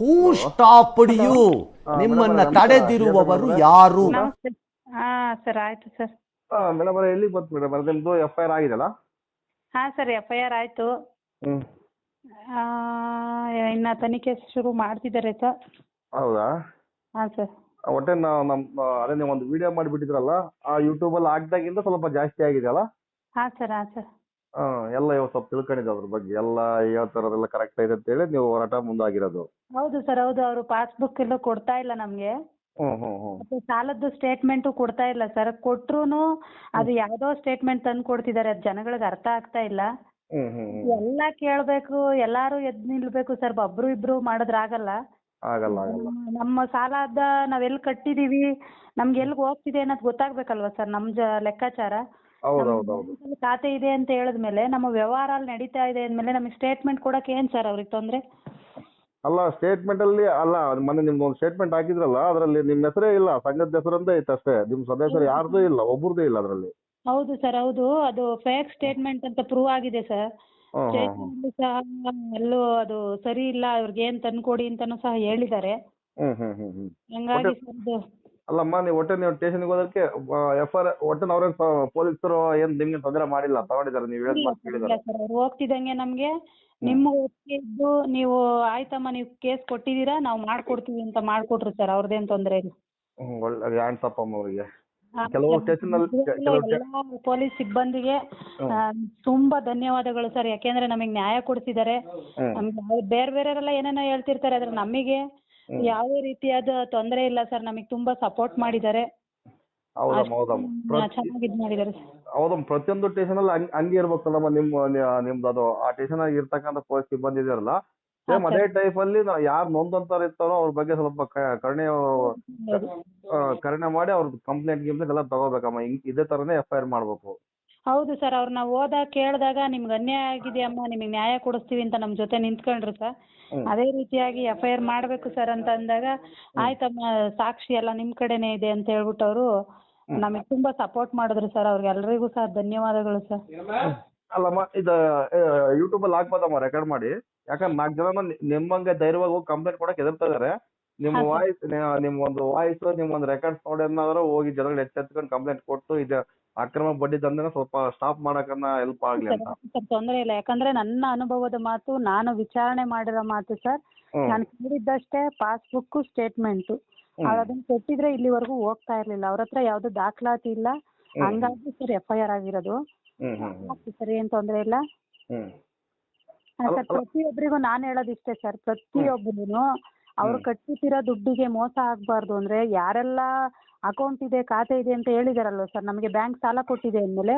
Who stopped you ನಿಮ್ಮನ್ನ ತಡೆದಿರುವವರು ಯಾರು? ನಮಸ್ತೆ. ಹಾ ಸರ್ ಆಯ್ತು ಸರ್. ಮೇಡಮ್ ಅವರೇ ಎಲ್ಲಿಗೆ ಬಂತು ಮೇಡಮ್ ಅದು ನಿಮ್ದು ಎಫ್ ಐ ಆರ್ ಆಗಿದೆಲ್ಲ ಹಾ ಸರ್ ಎಫ್ ಐ ಆರ್ ಆಯ್ತು. ಆ, ಇನ್ನ ತನಿಖೆ ಶುರು ಮಾಡ್ತಿದ್ದಾರೆ ಸರ್. ಹೌದಾ? ಹಾ ಸರ್. ಒಟ್ಟೆ ನಾವು ನಮ್ಮ ಅದೇ ನೀವು ಒಂದು ವಿಡಿಯೋ ಮಾಡಿಬಿಟ್ಟಿದ್ರಲ್ಲ ಆ ಯೂಟ್ಯೂಬಲ್ಲಿ ಹಾಕ್ದಾಗಿಂದ ಸ್ವಲ್ಪ ಜಾಸ್ತಿ ಆಗಿದೆ ಅಲ್ಲ ಹಾ ಸರ್ ಹಾ ಸರ್. ಹಾಂ ಎಲ್ಲ ಇವಾಗ ಸ್ವಲ್ಪ ತಿಳ್ಕೊಂಡಿದ್ದೆ ಅದ್ರ ಬಗ್ಗೆ. ಎಲ್ಲ ಯಾವ ಹೇಳ್ತಾರದೆಲ್ಲ ಕರೆಕ್ಟ್ ಇದೆ ಅಂತೇಳಿ ನೀವು ಹೋರಾಟ ಮುಂದಾಗಿರೋದು. ಹೌದು ಸರ್ ಹೌದು. ಅವರು ಪಾಸ್ಬುಕ್ ಎಲ್ಲ ಕೊಡ್ತಾ ಇಲ್ಲ ನಮಗೆ. ಹ್ಞೂ ಹ್ಞೂ ಹ್ಞೂ ಮತ್ತೆ ಸಾಲದ್ದು ಸ್ಟೇಟ್ಮೆಂಟು ಕೊಡ್ತಾ ಇಲ್ಲ ಸರ್ ಕೊಟ್ರು ಅದು ಯಾವ್ದೋ ಸ್ಟೇಟ್ಮೆಂಟ್ ತಂದು ಕೊಡ್ತಿದ್ದಾರೆ ಅದು ಜನಗಳಿಗೆ ಅರ್ಥ ಆಗ್ತಾ ಇಲ್ಲ. ಹ್ಞೂ ಹ್ಞೂ ಹ್ಞೂ ಎಲ್ಲ ಕೇಳಬೇಕು ಎಲ್ಲಾರು ಎದ್ದು ನಿಲ್ಬೇಕು ಸರ್ ಒಬ್ರು ಇಬ್ರು ಮಾಡಿದ್ರಾಗಲ್ಲ ಆಗಲ್ಲ. ಆಗಲ್ಲ ನಮ್ಮ ಸಾಲದ ನಾವೆಲ್ಲಿ ಕಟ್ಟಿದೀವಿ ನಮ್ಗೆ ಎಲ್ಲಿಗೆ ಹೋಗ್ತಿದೆ ಅನ್ನೋದು ಗೊತ್ತಾಗ್ಬೇಕಲ್ವಾ ಸರ್ ನಮ್ಮ ಜ ಲೆಕ್ಕಾಚಾರ? ಖಾತೆ ಇದೆ ಅಂತ ಹೇಳಿದ್ಮೇಲೆ ನಮ್ಮ ವ್ಯವಹಾರ ಅಲ್ಲಿ ನಡೀತಾ ಇದೆ ಅಂದಮೇಲೆ ನಮಗೆ ಸ್ಟೇಟ್ಮೆಂಟ್ ಕೊಡಕ್ಕೆ ಏನು ಸರ್ ಅವ್ರಿಗೆ ತೊಂದರೆ? ಅಲ್ಲ ಸ್ಟೇಟ್ಮೆಂಟ್ ಅಲ್ಲಿ ಅಲ್ಲ ಮೊನ್ನೆ ನಿಮ್ದು ಒಂದು ಸ್ಟೇಟ್ಮೆಂಟ್ ಹಾಕಿದ್ರಲ್ಲ ಅದರಲ್ಲಿ ನಿಮ್ಮ ಹೆಸರೇ ಇಲ್ಲ ಸಂಘದ ಹೆಸರಂದೇ ಐತೆ ಅಷ್ಟೇ. ನಿಮ್ಮ ಸದಸ್ಯರು ಯಾರ್ದು ಇಲ್ಲ ಒಬ್ರದ್ದು ಇಲ್ಲ ಅದರಲ್ಲಿ. ಹೌದು ಸರ್ ಹೌದು. ಅದು ಫೇಕ್ ಸ್ಟೇಟ್ಮೆಂಟ್ ಅಂತ ಪ್ರೂವ್ ಆಗಿದೆ ಸರ್ ಸ್ಟೇಟ್ಮೆಂಟ್ ಸಹ ಎಲ್ಲೂ ಅದು ಸರಿ ಇಲ್ಲ ಅವ್ರಿಗೆ ಏನು ತಂದ್ಕೊಡಿ ಅಂತಾನೂ ಸಹ ಹೇಳಿದ್ದಾರೆ. ಹ್ಮ್ ಹ್ಮ್ ಹ್ಮ್ ಹ್ಮ್. ಹಂಗಾಗಿ ಸರ್ ಇದು ಅಲ್ಲಮ್ಮ ನೀವು ಒಟ್ಟೆ ನೀವು ಸ್ಟೇಷನ್ಗೆ ಹೋದಕ್ಕೆ ಎಫ್ ಆರ್ ಒಟ್ಟು ಅವ್ರೇನು ಪೊಲೀಸರು ಏನು ನಿಮ್ಗೆ ತೊಂದರೆ ಮಾಡಿಲ್ಲ ತಗೊಂಡಿದ್ದಾರೆ ನೀವು ಹೇಳಿದ ಮಾತು ಕೇಳಿದ್ದಾರೆ. ಸರ್ ಅವ್ರು ಹೋಗ್ತಿದ್ದಂಗೆ ನಮಗೆ. ನಿಮ್ಮ ಒಪ್ಪಿಗೆ ಇದ್ದು ನೀವು ಆಯ್ತಮ್ಮ ನೀವು ಕೇಸ್ ಕೊಟ್ಟಿದ್ದೀರಾ ನಾವು ಮಾಡ್ಕೊಡ್ತೀವಿ ಅಂತ ಮಾಡ್ಕೊಟ್ರು ಸರ್ ಅವ್ರದ್ದೇನು ತೊಂದರೆ ಇಲ್ಲ. ಹ್ಞೂ ಒಳ್ಳೆ ಹ್ಯಾಂಡ್ಸ್ ಅಪ್ ಅಮ್ಮ ಅವರಿಗೆ. ಕೆಲವು ಸ್ಟೇಷನಲ್ಲಿ ಕೆಲವು ಎಲ್ಲ ಪೊಲೀಸ್ ಸಿಬ್ಬಂದಿಗೆ ಆ, ತುಂಬಾ ಧನ್ಯವಾದಗಳು ಸರ್ ಯಾಕೆಂದ್ರೆ ನಮಗೆ ನ್ಯಾಯ ಕೊಡಿಸಿದ್ದಾರೆ. ನಮಗೆ ಬೇರೆ ಬೇರೆಯವರೆಲ್ಲ ಏನೇನೋ ಹೇಳ್ತಿರ್ತಾರೆ ಆದ್ರೆ ನಮಗೆ. ಯಾವುದೇ ರೀತಿಯಾದ ತೊಂದರೆ ಇಲ್ಲ ಸರ್. ನಮಗೆ ತುಂಬಾ ಸಪೋರ್ಟ್ ಮಾಡಿದ್ದಾರೆ. ಹೌದಮ್ಮ ಹೌದಮ್ಮ. ಪ್ರತಿ ಚೆನ್ನಾಗಿ ಇದು ಮಾಡಿದ್ದಾರೆ ಸರ್. ಹೌದಮ್ಮ ಪ್ರತಿಯೊಂದು ಟೇಷನ್ ಹಂಗ್ ಹಂಗೆ ಇರ್ಬೇಕಲ್ಲಮ್ಮ ನಿಮ್ಮ ನಿ- ನಿಮ್ದು ಅದು. ಆ ಸ್ಟೇಷನ್ ಆಗಿ ಇರ್ತಕ್ಕಂಥ ಪೊಲೀಸ್ ಸಿಬ್ಬಂದಿ ಇದೆಯಲ್ಲ ಸೇಮ್ ಅದೇ ಟೈಪ್ ಅಲ್ಲಿ ನಾವು ಯಾರು ನೊಂದಂತಾರ ಇರ್ತಾರೋ ಅವ್ರ ಬಗ್ಗೆ ಸ್ವಲ್ಪ ಕ- ಕರುಣೆ ಆ, ಕರುಣೆ ಮಾಡಿ ಅವ್ರದ್ದು ಕಂಪ್ಲೇಂಟ್ ಗಿಂಪ್ಲೇಂಟ್ ಎಲ್ಲ ತಗೋಬೇಕಮ್ಮ. ಹಿಂಗ್ ಇದೇ ತರನೇ ಎಫ್ ಐ ಆರ್ ಮಾಡ್ಬೇಕು. ಹೌದು ಸರ್ ಅವ್ರನ್ನ ಹೋದಾಗ ಕೇಳಿದಾಗ ನಿಮ್ಗೆ ಅನ್ಯಾಯ ಆಗಿದೆ ಅಮ್ಮ ನಿಮಗೆ ನ್ಯಾಯ ಕೊಡಿಸ್ತೀವಿ ಅಂತ ನಮ್ಮ ಜೊತೆ ನಿಂತ್ಕೊಂಡ್ರು ಸರ್. ಅದೇ ರೀತಿಯಾಗಿ ಎಫ್ ಐ ಆರ್ ಮಾಡಬೇಕು ಸರ್ ಅಂತ ಅಂದಾಗ ಆಯ್ತಮ್ಮ ಸಾಕ್ಷಿ ಎಲ್ಲ ನಿಮ್ಮ ಕಡೆನೇ ಇದೆ ಅಂತ ಹೇಳ್ಬಿಟ್ಟು ಅವರು ನಮಗೆ ತುಂಬಾ ಸಪೋರ್ಟ್ ಮಾಡಿದ್ರು ಸರ್ ಅವ್ರಿಗೆಲ್ರಿಗೂ ಸಹ ಧನ್ಯವಾದಗಳು ಸರ್. ಅಲ್ಲಮ್ಮ ಇದು ಯೂಟ್ಯೂಬ್ ಅಲ್ಲಿ ಹಾಕ್ಬೋದಮ್ಮ ರೆಕಾರ್ಡ್ ಮಾಡಿ. ಯಾಕಂದ್ರೆ ನಾಲ್ಕು ಜನ ನಿಮ್ಮಂಗೆ ಧೈರ್ಯವಾಗಿ ಹೋಗಿ ಕಂಪ್ಲೇಂಟ್ ಕೊಡಕ್ಕೆ ಹೆದರ್ತಾ ಇದಾರೆ. ನಿಮ್ಮ sir. ವಾಯ್ಸ್ ನಿಮ್ಮ ಒಂದು ವಾಯ್ಸ್ ನಿಮ್ಮ ಒಂದು ರೆಕಾರ್ಡ್ಸ್ ನೋಡಿ ಏನಾದ್ರೂ ಹೋಗಿ ಜನಗಳು ಎಚ್ಚೆತ್ಕೊಂಡು ಕಂಪ್ಲೇಂಟ್ ಕೊಟ್ಟು ಇದು ಅಕ್ರಮ ಬಡ್ಡಿ ದಂಧೆನ ಸ್ವಲ್ಪ ಸ್ಟಾಪ್ ಮಾಡಕನ್ನ ಹೆಲ್ಪ್ ಆಗ್ಲಿ ಅಂತ. ಸರ್ ತೊಂದರೆ ಇಲ್ಲ. ಯಾಕಂದ್ರೆ ನನ್ನ ಅನುಭವದ ಮಾತು ನಾನು ವಿಚಾರಣೆ ಮಾಡಿರೋ ಮಾತು ಸರ್ ಹ್ಮ್. ನಾನು ಕೇಳಿದ್ದಷ್ಟೇ ಪಾಸ್ಬುಕ್ ಸ್ಟೇಟ್ಮೆಂಟ್ ಅವ್ರು ಅದನ್ನ ಕೊಟ್ಟಿದ್ರೆ ಇಲ್ಲಿವರೆಗೂ ಹೋಗ್ತಾ ಇರ್ಲಿಲ್ಲ. ಅವ್ರ ಹತ್ರ ಯಾವ್ದು ದಾಖಲಾತಿ ಇಲ್ಲ. ಹ್ಮ್. ಹಂಗಾಗಿ ಸರ್ ಎಫ್ ಐ ಆರ್ ಆಗಿರೋದು. ಹ್ಮ್ ಹ್ಮ್ ಹ್ಮ್. ಆಗ್ಲಿ ಸರ್ ಏನ್ ತೊಂದ್ರೆ ಇಲ್ಲ? ಹ್ಮ್. ಆ, ಸರ್ ಪ್ರತಿಯೊಬ್ಬರಿಗೂ ನಾನು ಹೇಳೋದಿಷ್ಟೇ ಸರ್. ಪ್ರತಿಯೊಬ್ಬರು ಅವ್ರು. ಕಟ್ಟಿಸಿರೋ ದುಡ್ಡಿಗೆ ಮೋಸ ಆಗ್ಬಾರ್ದು ಅಂದ್ರೆ ಯಾರೆಲ್ಲ ಅಕೌಂಟ್ ಇದೆ ಖಾತೆ ಇದೆ ಅಂತ ಹೇಳಿದಾರಲ್ವ ಸರ್? ನಮಗೆ ಬ್ಯಾಂಕ್ ಸಾಲ ಕೊಟ್ಟಿದೆ ಅಂದ್ಮೇಲೆ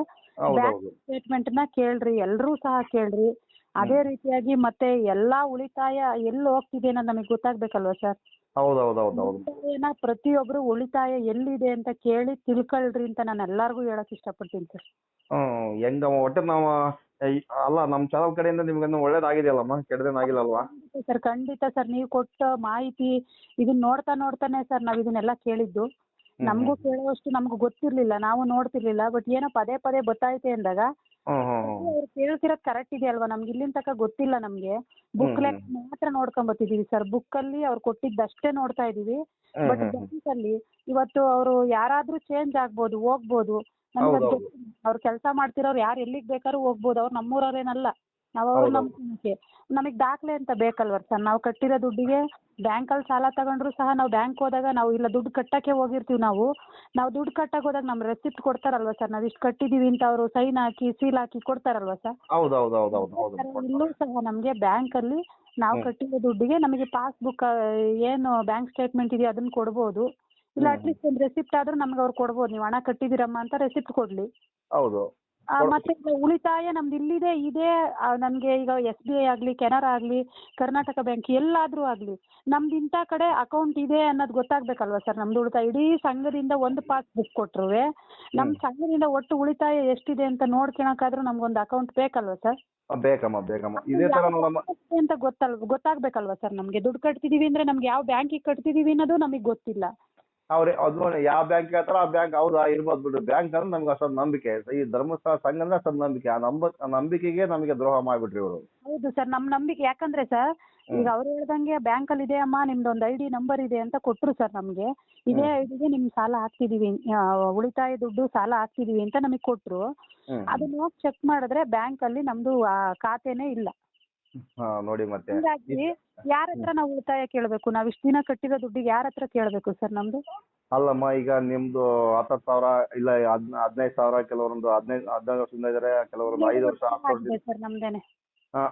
ಬ್ಯಾಂಕ್ ಸ್ಟೇಟ್ಮೆಂಟ್ನ ಕೇಳ್ರಿ ಎಲ್ರೂ ಸಹ ಕೇಳ್ರಿ. ಅದೇ ರೀತಿಯಾಗಿ ಮತ್ತೆ ಎಲ್ಲಾ ಉಳಿತಾಯ ಎಲ್ಲಿ ಹೋಗ್ತಿದೆ ಅನ್ನೋದು ನಮಗೆ ಗೊತ್ತಾಗ್ಬೇಕಲ್ವಾ ಸರ್? ಹೌದೌದೌದೌದು. ಉಳಿತಾಯನ ಪ್ರತಿಯೊಬ್ರು ಉಳಿತಾಯ ಎಲ್ಲಿದೆ ಅಂತ ಕೇಳಿ ತಿಳ್ಕೊಳ್ರಿ ಅಂತ ನಾನು ಎಲ್ಲಾರ್ಗೂ ಹೇಳಕ್ ಇಷ್ಟಪಡ್ತೀನಿ ಸರ್. ಹ್ಮ್ ಹೆಂಗ ಒಟ್ಟು ನಾವು ಅಲ್ಲ ನಮ್ಮ ಚಾನಲ್ ಕಡೆಯಿಂದ ನಿಮ್ಗೆ ಒಳ್ಳೇದಾಗಿದೆಯಲ್ಲಮ್ಮ? ಅಲ್ವಾ ಸರ್ ಖಂಡಿತ ಸರ್ ನೀವು ಕೊಟ್ಟ ಮಾಹಿತಿ ಇದನ್ನ ನೋಡ್ತಾ ನೋಡ್ತಾನೆ ಸರ್ ನಾವ್ ಇದನ್ನೆಲ್ಲ ಕೇಳಿದ್ದು. ನಮಗೂ ಕೇಳುವಷ್ಟು ನಮ್ಗೆ ಗೊತ್ತಿರ್ಲಿಲ್ಲ ನಾವು ನೋಡ್ತಿರ್ಲಿಲ್ಲ ಬಟ್ ಏನೋ ಪದೇ ಪದೇ ಗೊತ್ತಾಯ್ತೆ ಅಂದಾಗ ಅವ್ರು ಕೇಳ್ತಿರೋದು ಕರೆಕ್ಟ್ ಇದೆಯಲ್ವಾ ನಮ್ಗೆ ಇಲ್ಲಿನ ತನಕ ಗೊತ್ತಿಲ್ಲ ನಮ್ಗೆ. ಬುಕ್ ಲೆಕ್ಕ ಮಾತ್ರ ನೋಡ್ಕೊಂಡ್ ಬರ್ತಿದೀವಿ ಸರ್. ಬುಕ್ ಅಲ್ಲಿ ಅವ್ರು ಕೊಟ್ಟಿದ್ದಷ್ಟೇ ನೋಡ್ತಾ ಇದೀವಿ. ಬಟ್ ಬ್ಯಾಂಕ್ ಅಲ್ಲಿ ಇವತ್ತು ಅವರು ಯಾರಾದ್ರೂ ಚೇಂಜ್ ಆಗ್ಬೋದು ಹೋಗ್ಬೋದು ಹೌದೌದು. ಅವ್ರು ಕೆಲಸ ಮಾಡ್ತಿರೋರು ಯಾರು ಎಲ್ಲಿಗೆ ಬೇಕಾದ್ರೂ ಹೋಗ್ಬೋದು. ಅವ್ರು ನಮ್ಮೂರವ್ರೇನಲ್ಲ. ನಾವು ಅವ್ರು ಹೌದೌದು. ನಂಬ್ಕೊಳಕ್ಕೆ ನಮಗೆ ದಾಖಲೆ ಅಂತ ಬೇಕಲ್ವ ಸರ್? ನಾವು ಕಟ್ಟಿರೋ ದುಡ್ಡಿಗೆ ಬ್ಯಾಂಕ್ ಅಲ್ಲಿ ಸಾಲ ತಗೊಂಡ್ರು ಸಹ ನಾವು ಬ್ಯಾಂಕ್ ಹೋದಾಗ ನಾವು ಇಲ್ಲ ದುಡ್ಡು ಕಟ್ಟಕ್ಕೆ ಹೋಗಿರ್ತೀವಿ ನಾವು. ನಾವು ದುಡ್ಡು ಕಟ್ಟಕ್ ಹೋದಾಗ ನಮ್ ರೆಸಿಪ್ಟ್ ಕೊಡ್ತಾರಲ್ವ ಸರ್? ನಾವು ಇಷ್ಟು ಕಟ್ಟಿದೀವಿ ಅಂತ ಅವರು ಸೈನ್ ಹಾಕಿ ಸೀಲ್ ಹಾಕಿ ಕೊಡ್ತಾರಲ್ವ ಸರ್? ಹೌದೌದೌದೌದು ಹೌದು. ಇಲ್ಲೂ ಸಹ ನಮಗೆ ಬ್ಯಾಂಕಲ್ಲಿ ನಾವು ಹ್ಮ್. ಕಟ್ಟಿರೋ ದುಡ್ಡಿಗೆ ನಮಗೆ ಪಾಸ್ಬುಕ್ ಏನು ಬ್ಯಾಂಕ್ ಸ್ಟೇಟ್ಮೆಂಟ್ ಇದೆಯೋ ಅದನ್ನ ಕೊಡ್ಬೋದು. ಇಲ್ಲ. ಅಟ್ಲೀಸ್ಟ್ ಒಂದು ರೆಸಿಪ್ಟ್ ಆದ್ರೂ ನಮ್ಗೆ ಅವ್ರು ಕೊಡ್ಬೋದು. ನೀವು ಹಣ ಕಟ್ಟಿದಿರಮ್ಮ ಅಂತ ರೆಸಿಪ್ಟ್ ಕೊಡ್ಲಿ. ಹೌದು. ಆ, ಮತ್ತೆ ಈಗ ಉಳಿತಾಯ ನಮ್ದು ಇಲ್ಲಿದೆ ಇದೆ ನಮ್ಗೆ ಈಗ ಎಸ್ ಬಿ ಐ ಆಗ್ಲಿ ಕೆನರಾ ಆಗ್ಲಿ ಕರ್ನಾಟಕ ಬ್ಯಾಂಕ್ ಎಲ್ಲಾದ್ರೂ ಆಗ್ಲಿ ನಮ್ದು ಇಂಥ ಕಡೆ ಅಕೌಂಟ್ ಇದೆ ಅನ್ನೋದು ಗೊತ್ತಾಗ್ಬೇಕಲ್ವಾ ಸರ್? ನಮ್ದು ಉಳಿತಾಯ ಇಡೀ ಸಂಘದಿಂದ ಒಂದು ಪಾಸ್ ಬುಕ್ ನಮ್ಮ ನಮ್ ಸಂಘದಿಂದ ಒಟ್ಟು ಉಳಿತಾಯ ಎಷ್ಟಿದೆ ಅಂತ ನೋಡ್ಕೊಳಕಾದ್ರೂ ನಮ್ಗೊಂದು ಅಕೌಂಟ್ ಬೇಕಲ್ವಾ ಸರ್? ಆ, ಬೇಕಮ್ಮ ಬೇಕಮ್ಮ. ಇದೇ ತರ ನೋಡಮ್ಮ. ಅಂತ ಗೊತ್ತಲ್ ಗೊತ್ತಾಗ್ಬೇಕಲ್ವಾ ಸರ್? ನಮ್ಗೆ ದುಡ್ಡು ಕಟ್ತಿದೀವಿ ಅಂದ್ರೆ ನಮ್ಗೆ ಯಾವ ಬ್ಯಾಂಕಿಗೆ ಕಟ್ತಿದೀವಿ ಅನ್ನೋದು ನಮಗೆ ಗೊತ್ತಿಲ್ಲ. ಅವ್ರೆ ಅದು ಯಾವ ಬ್ಯಾಂಕ್ ಹೇಳ್ತಾರೋ ಆ ಬ್ಯಾಂಕ್ ಹೌದಾ ಇರ್ಬೋದು ಬಿಡು. ಬ್ಯಾಂಕ್ ಅಂದ್ರೆ ನಮ್ಗೆ ಅಷ್ಟೊಂದು ನಂಬಿಕೆ ಈ ಧರ್ಮಸ್ಥಳ ಸಂಘ ಅಂದ್ರೆ ಅಷ್ಟೊಂದು ನಂಬಿಕೆ ಆ ನಂಬ ಆ ನಂಬಿಕೆಗೆ ನಮಗೆ ದ್ರೋಹ ಮಾಡ್ಬಿಟ್ರಿ ಇವರು. ಹೌದು ಸರ್ ನಮ್ಮ ನಂಬಿಕೆ. ಯಾಕಂದ್ರೆ ಸರ್ ಈಗ ಅವ್ರು ಹೇಳ್ದಂಗೆ ಬ್ಯಾಂಕಲ್ಲಿ ಇದೆ ಅಮ್ಮ ನಿಮ್ದೊಂದು ಐ ಡಿ ನಂಬರ್ ಇದೆ ಅಂತ ಕೊಟ್ಟರು ಸರ್ ನಮಗೆ. ಇದೇ ಐ ಡಿಗೆ ನಿಮ್ ಸಾಲ ಹಾಕ್ತಿದೀವಿ. ಆ, ಉಳಿತಾಯ ದುಡ್ಡು ಸಾಲ ಹಾಕ್ತಿದೀವಿ ಅಂತ ನಮಗೆ ಕೊಟ್ರು. ಅದನ್ನ ಹೋಗಿ ಚೆಕ್ ಮಾಡಿದ್ರೆ ಬ್ಯಾಂಕ್ ಅಲ್ಲಿ ನಮ್ದು ಖಾತೆನೇ ಇಲ್ಲ. ಹಾ ನೋಡಿ ಮತ್ತೆ. ಹೀಗಾಗಿ ಯಾರ ಹತ್ರ ನಾವು ಉಳಿತಾಯ ಕೇಳಬೇಕು? ನಾವ್ ಇಷ್ಟ ದಿನ ಕಟ್ಟಿರೋ ದುಡ್ಡಿಗೆ ಯಾರ ಹತ್ರ ಕೇಳಬೇಕು ಸರ್ ನಮ್ದು? ಅಲ್ಲಮ್ಮ ಈಗ ನಿಮ್ದು ಹತ್ತತ್ತು ಸಾವಿರ ಇಲ್ಲ ಹದ್ ಹದಿನೈದು ಸಾವಿರ ಕೆಲವರೊಂದು ಹದಿನೈದು ಹದಿನೈದು ವರ್ಷದಿಂದ ಇದಾರೆ ಕೆಲವರೊಂದು ಐದು ವರ್ಷ ಹತ್ತು ಸರ್ ನಮ್ದೇನೆ.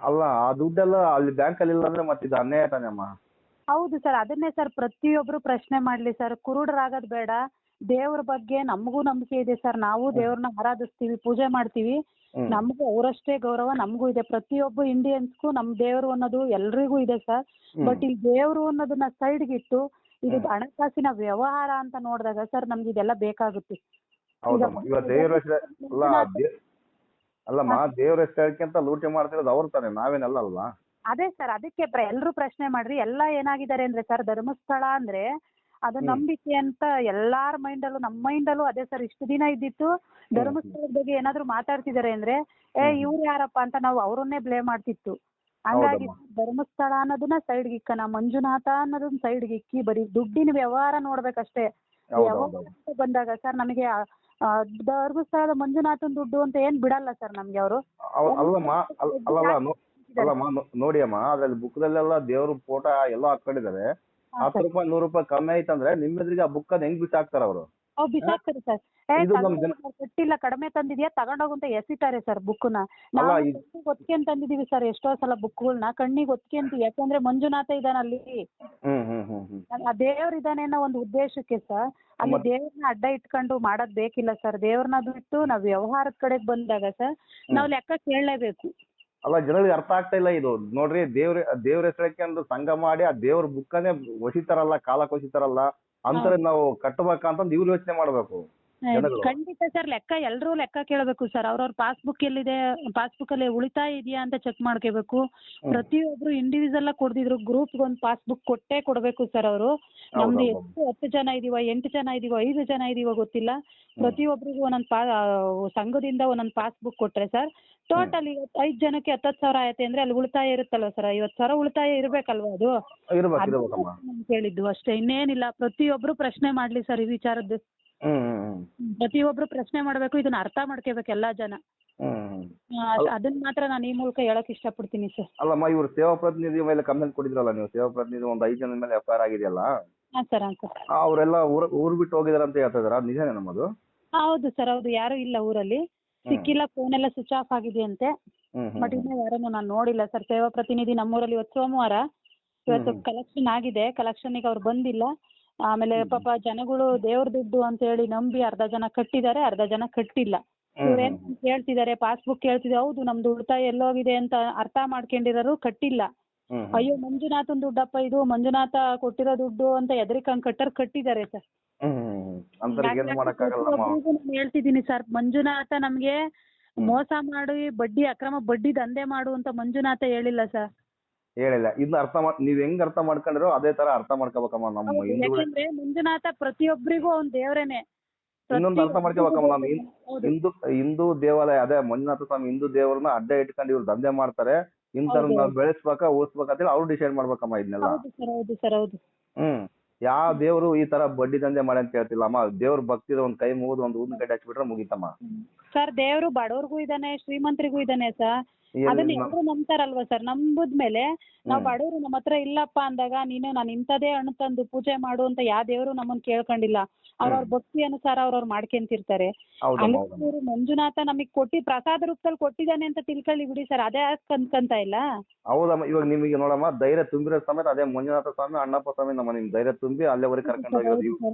ಅಲ್ಲ ಆ ದುಡ್ಡೆಲ್ಲ ಅಲ್ಲಿ ಬ್ಯಾಂಕಲ್ಲಿ ಇಲ್ಲ ಅಂದ್ರೆ ಮತ್ತೆ ಇದು ಅನ್ಯಾಯ ತಾನೇ ಅಮ್ಮ ಹೌದು ಸರ್ ಅದನ್ನೇ ಸರ್ ಪ್ರತಿಯೊಬ್ರು ಪ್ರಶ್ನೆ ಮಾಡ್ಲಿ ಸರ್. ಕುರುಡರಾಗದ್ ಬೇಡ. ದೇವ್ರ ಬಗ್ಗೆ ನಮಗೂ ನಂಬಿಕೆ ಇದೆ ಸರ್. ನಾವು ದೇವ್ರನ್ನ ಆರಾಧಿಸ್ತೀವಿ ಪೂಜೆ ಮಾಡ್ತೀವಿ. ನಮಗೂ ಅವರಷ್ಟೇ ಗೌರವ ನಮಗೂ ಇದೆ. ಪ್ರತಿಯೊಬ್ಬ ಇಂಡಿಯನ್ಸ್ಗೂ ನಮ್ ದೇವರು ಅನ್ನೋದು ಎಲ್ರಿಗೂ ಇದೆ ಸರ್. ಬಟ್ ಇಲ್ಲಿ ದೇವರು ಅನ್ನೋದನ್ನ ಸೈಡ್ಗೆ ಇಟ್ಟು ಇದು ಹಣಕಾಸಿನ ವ್ಯವಹಾರ ಅಂತ ನೋಡಿದಾಗ ಸರ್ ನಮ್ಗೆ ಇದೆಲ್ಲ ಬೇಕಾಗುತ್ತೆ. ದೇವ್ರ ಅಲ್ಲಮ್ಮ ಹೆಸರಿಕೆಂತ ಲೂಟಿ ಮಾಡ್ತಿರೋದು ಅವ್ರು ತಾನೆ ನಾವೇನಲ್ಲ ಅಲ್ವಾ? ಅದೇ ಸರ್ ಅದಕ್ಕೆ ಎಲ್ರು ಎಲ್ಲರೂ ಪ್ರಶ್ನೆ ಮಾಡ್ರಿ. ಎಲ್ಲ ಏನಾಗಿದ್ದಾರೆ ಅಂದ್ರೆ ಸರ್ ಧರ್ಮಸ್ಥಳ ಅಂದ್ರೆ ಅದು ನಂಬಿಕೆ ಅಂತ ಎಲ್ಲಾರ ಮೈಂಡಲ್ಲೂ ನಮ್ಮ ಮೈಂಡಲ್ಲೂ ಅದೇ ಸರ್. ಇಷ್ಟು ದಿನ ಇದ್ದಿತ್ತು ಧರ್ಮಸ್ಥಳದ ಬಗ್ಗೆ ಏನಾದ್ರು ಮಾತಾಡ್ತಿದಾರೆ ಅಂದ್ರೆ ಏ. ಇವ್ರು ಯಾರಪ್ಪ ಅಂತ ನಾವು ಅವ್ರನ್ನೇ ಬ್ಲೇಮ್ ಮಾಡ್ತಿತ್ತು. ಹಂಗಾಗಿ ಧರ್ಮಸ್ಥಳ ಅನ್ನೋದನ್ನ ಸೈಡ್ಗೆ ನಾ ಮಂಜುನಾಥ ಅನ್ನೋದನ್ನ ಸೈಡ್ ಇಕ್ಕಿ ಬರೀ ದುಡ್ಡಿನ ವ್ಯವಹಾರ ನೋಡ್ಬೇಕಷ್ಟೇ. ಯಾವಾಗ ವ್ಯವಹಾರ ಬಂದಾಗ ಸರ್ ನಮಗೆ ಧರ್ಮಸ್ಥಳದ ಮಂಜುನಾಥನ್ ದುಡ್ಡು ಅಂತ ಏನ್ ಬಿಡಲ್ಲ ಸರ್ ನಮ್ಗೆ ಅವರು. ಅವ್- ಅಲ್ಲಮ್ಮ ನೋಡಿ ಅಮ್ಮ ಅದ್ರಲ್ಲಿ ಬುಕ್ದಲ್ಲೆಲ್ಲ ದೇವ್ರ ಫೋಟೋ ಎಲ್ಲ ಹಾಕೊಂಡಿದ್ದಾರೆ. ಹತ್ತು ರೂಪಾಯಿ ನೂರು ರೂಪಾಯಿ ಕಮ್ಮಿ ಆಯ್ತಂದ್ರೆ ನಿಮ್ಮ ಎದುರಿಗೆ ಆ ಬುಕ್ ಅದ್ ಹೆಂಗ್ ಬಿಸಾಕ್ತಾರ ಅವರು? ಅವ್ ಬಿಸಾಕ್ತಾರೆ ಸರ್. ಏ ಇದು ನಮ್ ಜನ- ತಗೊಂಡೋಗು, ಕೊಟ್ಟಿಲ್ಲ ಕಡಿಮೆ ತಂದಿದ್ಯಾ? ತಗೊಂಡೋಗು ಅಂತ ಎಸಿತಾರೆ ಸರ್ ಬುಕ್ನ ಅಲ್ಲ, ನಾವು ಇದು- ಒತ್ಕೊಂಡ್ ತಂದಿದೀವಿ ಸರ್ ಎಷ್ಟೋ ಸಲ ಬುಕ್ಗಳನ್ನ ಕಣ್ಣಿಗೆ ಒತ್ಕೊಂತೀವಿ ಯಾಕಂದ್ರೆ ಮಂಜುನಾಥ ಇದಾನ ಅಲ್ಲಿ. ಹ್ಮ್ ಹ್ಮ್ ಹ್ಮ್ ಹ್ಮ್. ಆ ದೇವ್ರ ಇದಾನೆ ಅನ್ನೋ ಒಂದು ಉದ್ದೇಶಕ್ಕೆ ಸರ್ ಅಲ್ಲಿ ಮತ್- ದೇವ್ರನ್ನ ಅಡ್ಡ ಇಟ್ಕೊಂಡು ಮಾಡೋದ್ ಬೇಕಿಲ್ಲ ಸರ್. ದೇವ್ರನ್ನ ಬಿಟ್ಟು ನಾವ್ ವ್ಯವಹಾರದ ಕಡೆಗೆ ಬಂದಾಗ ಸರ್ ನಾವ್ ಲೆಕ್ಕ ಕೇಳಲೇಬೇಕು. ಅಲ್ಲ ಜನರಿಗೆ ಅರ್ಥ ಆಗ್ತಾ ಇಲ್ಲ ಇದು. ನೋಡ್ರಿ ದೇವ್ರ ದೇವ್ರ ಹೆಸರಕ್ಕೆ ಅಂದ್ರೆ ಸಂಘ ಮಾಡಿ ಆ ದೇವ್ರ ಬುಕ್ಕನೆ ಒಸಿತಾರಲ್ಲ ಕಾಲಕ್ಕೆ ಒಸಿತಾರಲ್ಲ ಅಂತರ ನಾವು ಕಟ್ಟಬೇಕಂತಂದ್ ಇವ್ರು ಯೋಚನೆ ಮಾಡ್ಬೇಕು. ಜನಗಳು. ಖಂಡಿತ ಸರ್ ಲೆಕ್ಕ ಎಲ್ಲರೂ ಲೆಕ್ಕ ಕೇಳಬೇಕು ಸರ್. ಅವ್ರವ್ರ ಪಾಸ್ಬುಕ್ ಎಲ್ಲಿದೆ ಪಾಸ್ಬುಕ್ ಅಲ್ಲಿ ಉಳಿತಾಯ ಇದೆಯಾ ಅಂತ ಚೆಕ್ ಮಾಡ್ಕೋಬೇಕು. ಪ್ರತಿಯೊಬ್ರು ಇಂಡಿವಿಜುವಲ್ ಆಗಿ ಕೊಡ್ದಿದ್ರು ಗ್ರೂಪ್ ಒಂದು ಪಾಸ್ಬುಕ್ ಕೊಟ್ಟೇ ಕೊಡ್ಬೇಕು ಸರ್ ಅವರು. ನಮ್ದು ಎಷ್ಟು ಹತ್ತು ಜನ ಇದೀವ ಎಂಟು ಜನ ಇದೀವ ಐದು ಜನ ಇದೀವ ಗೊತ್ತಿಲ್ಲ. ಪ್ರತಿಯೊಬ್ಬರಿಗೂ ಒಂದೊಂದು ಪಾ ಸಂಘದಿಂದ ಒಂದೊಂದು ಪಾಸ್ಬುಕ್ ಕೊಟ್ರೆ ಸರ್ ಟೋಟಲ್ ಇವತ್ತು ಐದು ಜನಕ್ಕೆ ಹತ್ತತ್ತು ಸಾವಿರ ಆಯ್ತು ಅಂದ್ರೆ ಅಲ್ಲಿ ಉಳಿತಾಯ ಇರುತ್ತಲ್ವ ಸರ್? ಐವತ್ತು ಸಾವಿರ ಉಳಿತಾಯ ಇರ್ಬೇಕಲ್ವಾ ಅದು? ಕೇಳಿದ್ದು ಅಷ್ಟೇ. ಇನ್ನೇನಿಲ್ಲ ಪ್ರತಿಯೊಬ್ರು ಪ್ರಶ್ನೆ ಮಾಡ್ಲಿ ಸರ್ ಈ ವಿಚಾರದ್ದು. ಪ್ರತಿಯೊಬ್ರು ಪ್ರಶ್ನೆ ಮಾಡಬೇಕು ಇದನ್ನ ಅರ್ಥ ಮಾಡ್ಕೋಬೇಕು ಎಲ್ಲಾ ಜನ. ಆ, ಅದನ್ನ ಮಾತ್ರ ನಾನು ಈ ಮೂಲಕ ಹೇಳಕ್ ಇಷ್ಟಪಡ್ತೀನಿ ಸರ್. ಅಲ್ಲಮ್ಮ ಇವ್ರು ಸೇವಾ ಪ್ರತಿನಿಧಿ ಮೇಲೆ ಕಂಪ್ಲೇಂಟ್ ಕೊಟ್ಟಿದ್ರಲ್ಲ ನೀವು? ಸೇವಾ ಪ್ರತಿನಿಧಿ ಒಂದು ಐದು ಜನದ ಮೇಲೆ ಎಫ್ ಐ ಆರ್ ಆಗಿದೆಯಲ್ಲ? ಹಾಂ ಸರ್ ಹಾಂ ಸರ್. ಅವರೆಲ್ಲ ಊರ್ ಊರ್ ಬಿಟ್ಟು ಹೋಗಿದಾರೆ ಅಂತ ಹೇಳ್ತಾ ಇದಾರೆ. ನಿಜನೇ ನಮ್ಮದು? ಹೌದು ಸರ್ ಹೌದು. ಯಾರು ಇಲ್ಲ ಊರಲ್ಲಿ. ಸಿಕ್ಕಿಲ್ಲ ಫೋನ್ ಎಲ್ಲ ಸ್ವಿಚ್ ಆಫ್ ಆಗಿದೆ ಅಂತೆ ಹ್ಮ್ ಹ್ಮ್. ಬಟ್ ಇನ್ನೂ ಯಾರನ್ನು ನಾನು ನೋಡಿಲ್ಲ ಸರ್. ಸೇವಾ ಪ್ರತಿನಿಧಿ ನಮ್ಮೂರಲ್ಲಿ ಇವತ್ತು ಸೋಮವಾರ. ಇವತ್ತು. ಕಲೆಕ್ಷನ್ ಆಗಿದೆ. ಕಲೆಕ್ಷನ್ಗೆ ಅವ್ರು ಬಂದಿಲ್ಲ. ಆಮೇಲೆ ಪಾಪ ಜನಗಳು ದೇವ್ರ ದುಡ್ಡು ಅಂತ ಹೇಳಿ ನಂಬಿ ಅರ್ಧ ಜನ ಕಟ್ಟಿದ್ದಾರೆ ಅರ್ಧ ಜನ ಕಟ್ಟಿಲ್ಲ. ಇವ್ರೇನ್ ಕೇಳ್ತಿದ್ದಾರೆ ಪಾಸ್ಬುಕ್ ಕೇಳ್ತಿದ್ದಾರೆ ಹೌದು ನಮ್ದು ಉಳಿತಾಯ ಎಲ್ಲೋಗಿದೆ ಅಂತ ಅರ್ಥ ಮಾಡ್ಕೊಂಡಿರೋರು ಕಟ್ಟಿಲ್ಲ. ಅಯ್ಯೋ ಮಂಜುನಾಥನ್ ದುಡ್ಡಪ್ಪ ಇದು ಮಂಜುನಾಥ ಕೊಟ್ಟಿರೋ ದುಡ್ಡು ಅಂತ ಎದರಿಕಂಗ್ ಕಟ್ಟರ್ ಕಟ್ಟಿದ್ದಾರೆ ಸರ್. ಹೇಳ್ತಿದ್ದೀನಿ ಸರ್ ಮಂಜುನಾಥ ನಮ್ಗೆ ಮೋಸ ಮಾಡಿ ಬಡ್ಡಿ ಅಕ್ರಮ ಬಡ್ಡಿ ದಂಧೆ ಮಾಡು ಅಂತ ಮಂಜುನಾಥ ಹೇಳಿಲ್ಲ ಸರ್. ಹೇಳಿಲ್ಲ. ಇದನ್ನ ಅರ್ಥ ಮಾಡ್ ನೀವ್ ಹೆಂಗ್ ಅರ್ಥ ಮಾಡ್ಕೊಂಡಿರೋ ಅದೇ ತರ ಅರ್ಥ ಮಾಡ್ಕೋಬೇಕಮ್ಮ ನಮ್ಮ ಹಿಂದೂ ಯಾಕಂದ್ರೆ ಮಂಜುನಾಥ ಪ್ರತಿಯೊಬ್ಬರಿಗೂ ಅವ್ನ್ ದೇವ್ರೇನೆ. ಇನ್ನೊಂದು ಅರ್ಥ ಮಾಡ್ಕೋಬೇಕಮ್ಮ ನಾನು ಹಿಂ- ಹೌದು. ಹಿಂದೂ ಹಿಂದೂ ದೇವಾಲಯ ಅದೇ ಮಂಜುನಾಥ ಸ್ವಾಮಿ ಹಿಂದೂ ದೇವರನ್ನ ಅಡ್ಡ ಇಟ್ಕೊಂಡು ಇವ್ರು ದಂಧೆ ಮಾಡ್ತಾರೆ. ಇಂಥವ್ರನ್ನ ಹೌದು. ನಾವು ಬೆಳೆಸ್ಬೇಕಾ ಹೇಳಿ ಅಂತೇಳಿ ಅವ್ರು ಡಿಸೈಡ್ ಮಾಡ್ಬೇಕಮ್ಮ ಇದನ್ನೆಲ್ಲ. ಹೌದು ಸರ್ ಹೌದು ಸರ್ ಹೌದು. ಹ್ಮ್. ಯಾವ ದೇವರು ಈ ತರ ಬಡ್ಡಿ ದಂಧೆ ಮಾಡಿ ಅಂತ ಹೇಳ್ತಿಲ್ಲ ಅಮ್ಮ ದೇವ್ರ ಭಕ್ತಿ ಒಂದ್ ಕೈ ಮುಗಿದು ಒಂದ್ ಊದಿನ ಕಡ್ಡಿ ಹಚ್ಬಿಟ್ರೆ ಮುಗಿತಮ್ಮ. ಸರ್ ದೇವ್ರು ಬಡವ್ರಿಗೂ ಇದಾನೆ ಶ್ರೀಮಂತರಿಗೂ ಇದಾನೆ ಸರ್. ಅದನ್ನ ಎಲ್ಲರೂ ನಂಬ್ತಾರಲ್ವಾ ಸರ್? ನಂಬುದ್ಮೇಲೆ ನಾವು ಬಡವ್ರು ನಮ್ಮ ಹತ್ರ ಇಲ್ಲಪ್ಪ ಅಂದಾಗ ನೀನು ನಾನು ಇಂಥದೇ ಹಣ್ಣು ತಂದು ಪೂಜೆ ಮಾಡು ಅಂತ ಯಾವ ದೇವರು ನಮ್ಮನ್ನ ಕೇಳ್ಕೊಂಡಿಲ್ಲ. ಅವ್ರವ್ರ ಭಕ್ತಿ ಅನುಸಾರ ಅವ್ರವ್ರು ಮಾಡ್ಕೊಂತಿರ್ತಾರೆ. ಹೌದಮ್ಮ ಮಂಜುನಾಥ ನಮಗೆ ಕೊಟ್ಟಿ ಪ್ರಸಾದ ರೂಪದಲ್ಲಿ ಕೊಟ್ಟಿದ್ದಾನೆ ಅಂತ ತಿಳ್ಕೊಳ್ಳಿ ಬಿಡಿ ಸರ್. ಅದೇ ಅನ್ಕಂತ ಇಲ್ಲ? ಹೌದಮ್ಮ ಇವಾಗ ನಿಮಗೆ ನೋಡಮ್ಮ ಧೈರ್ಯ ತುಂಬಿರೋ ಸಮೇತ ಅದೇ ಮಂಜುನಾಥ ಸ್ವಾಮಿ ಅಣ್ಣಪ್ಪ ಸ್ವಾಮಿ ನಮ್ಮ ನಿಮ್ ಧೈರ್ಯ ತುಂಬಿ ಅಲ್ಲೇವರೆಗೆ ಕರ್ಕೊಂಡು ಹೋಗಿರೋದು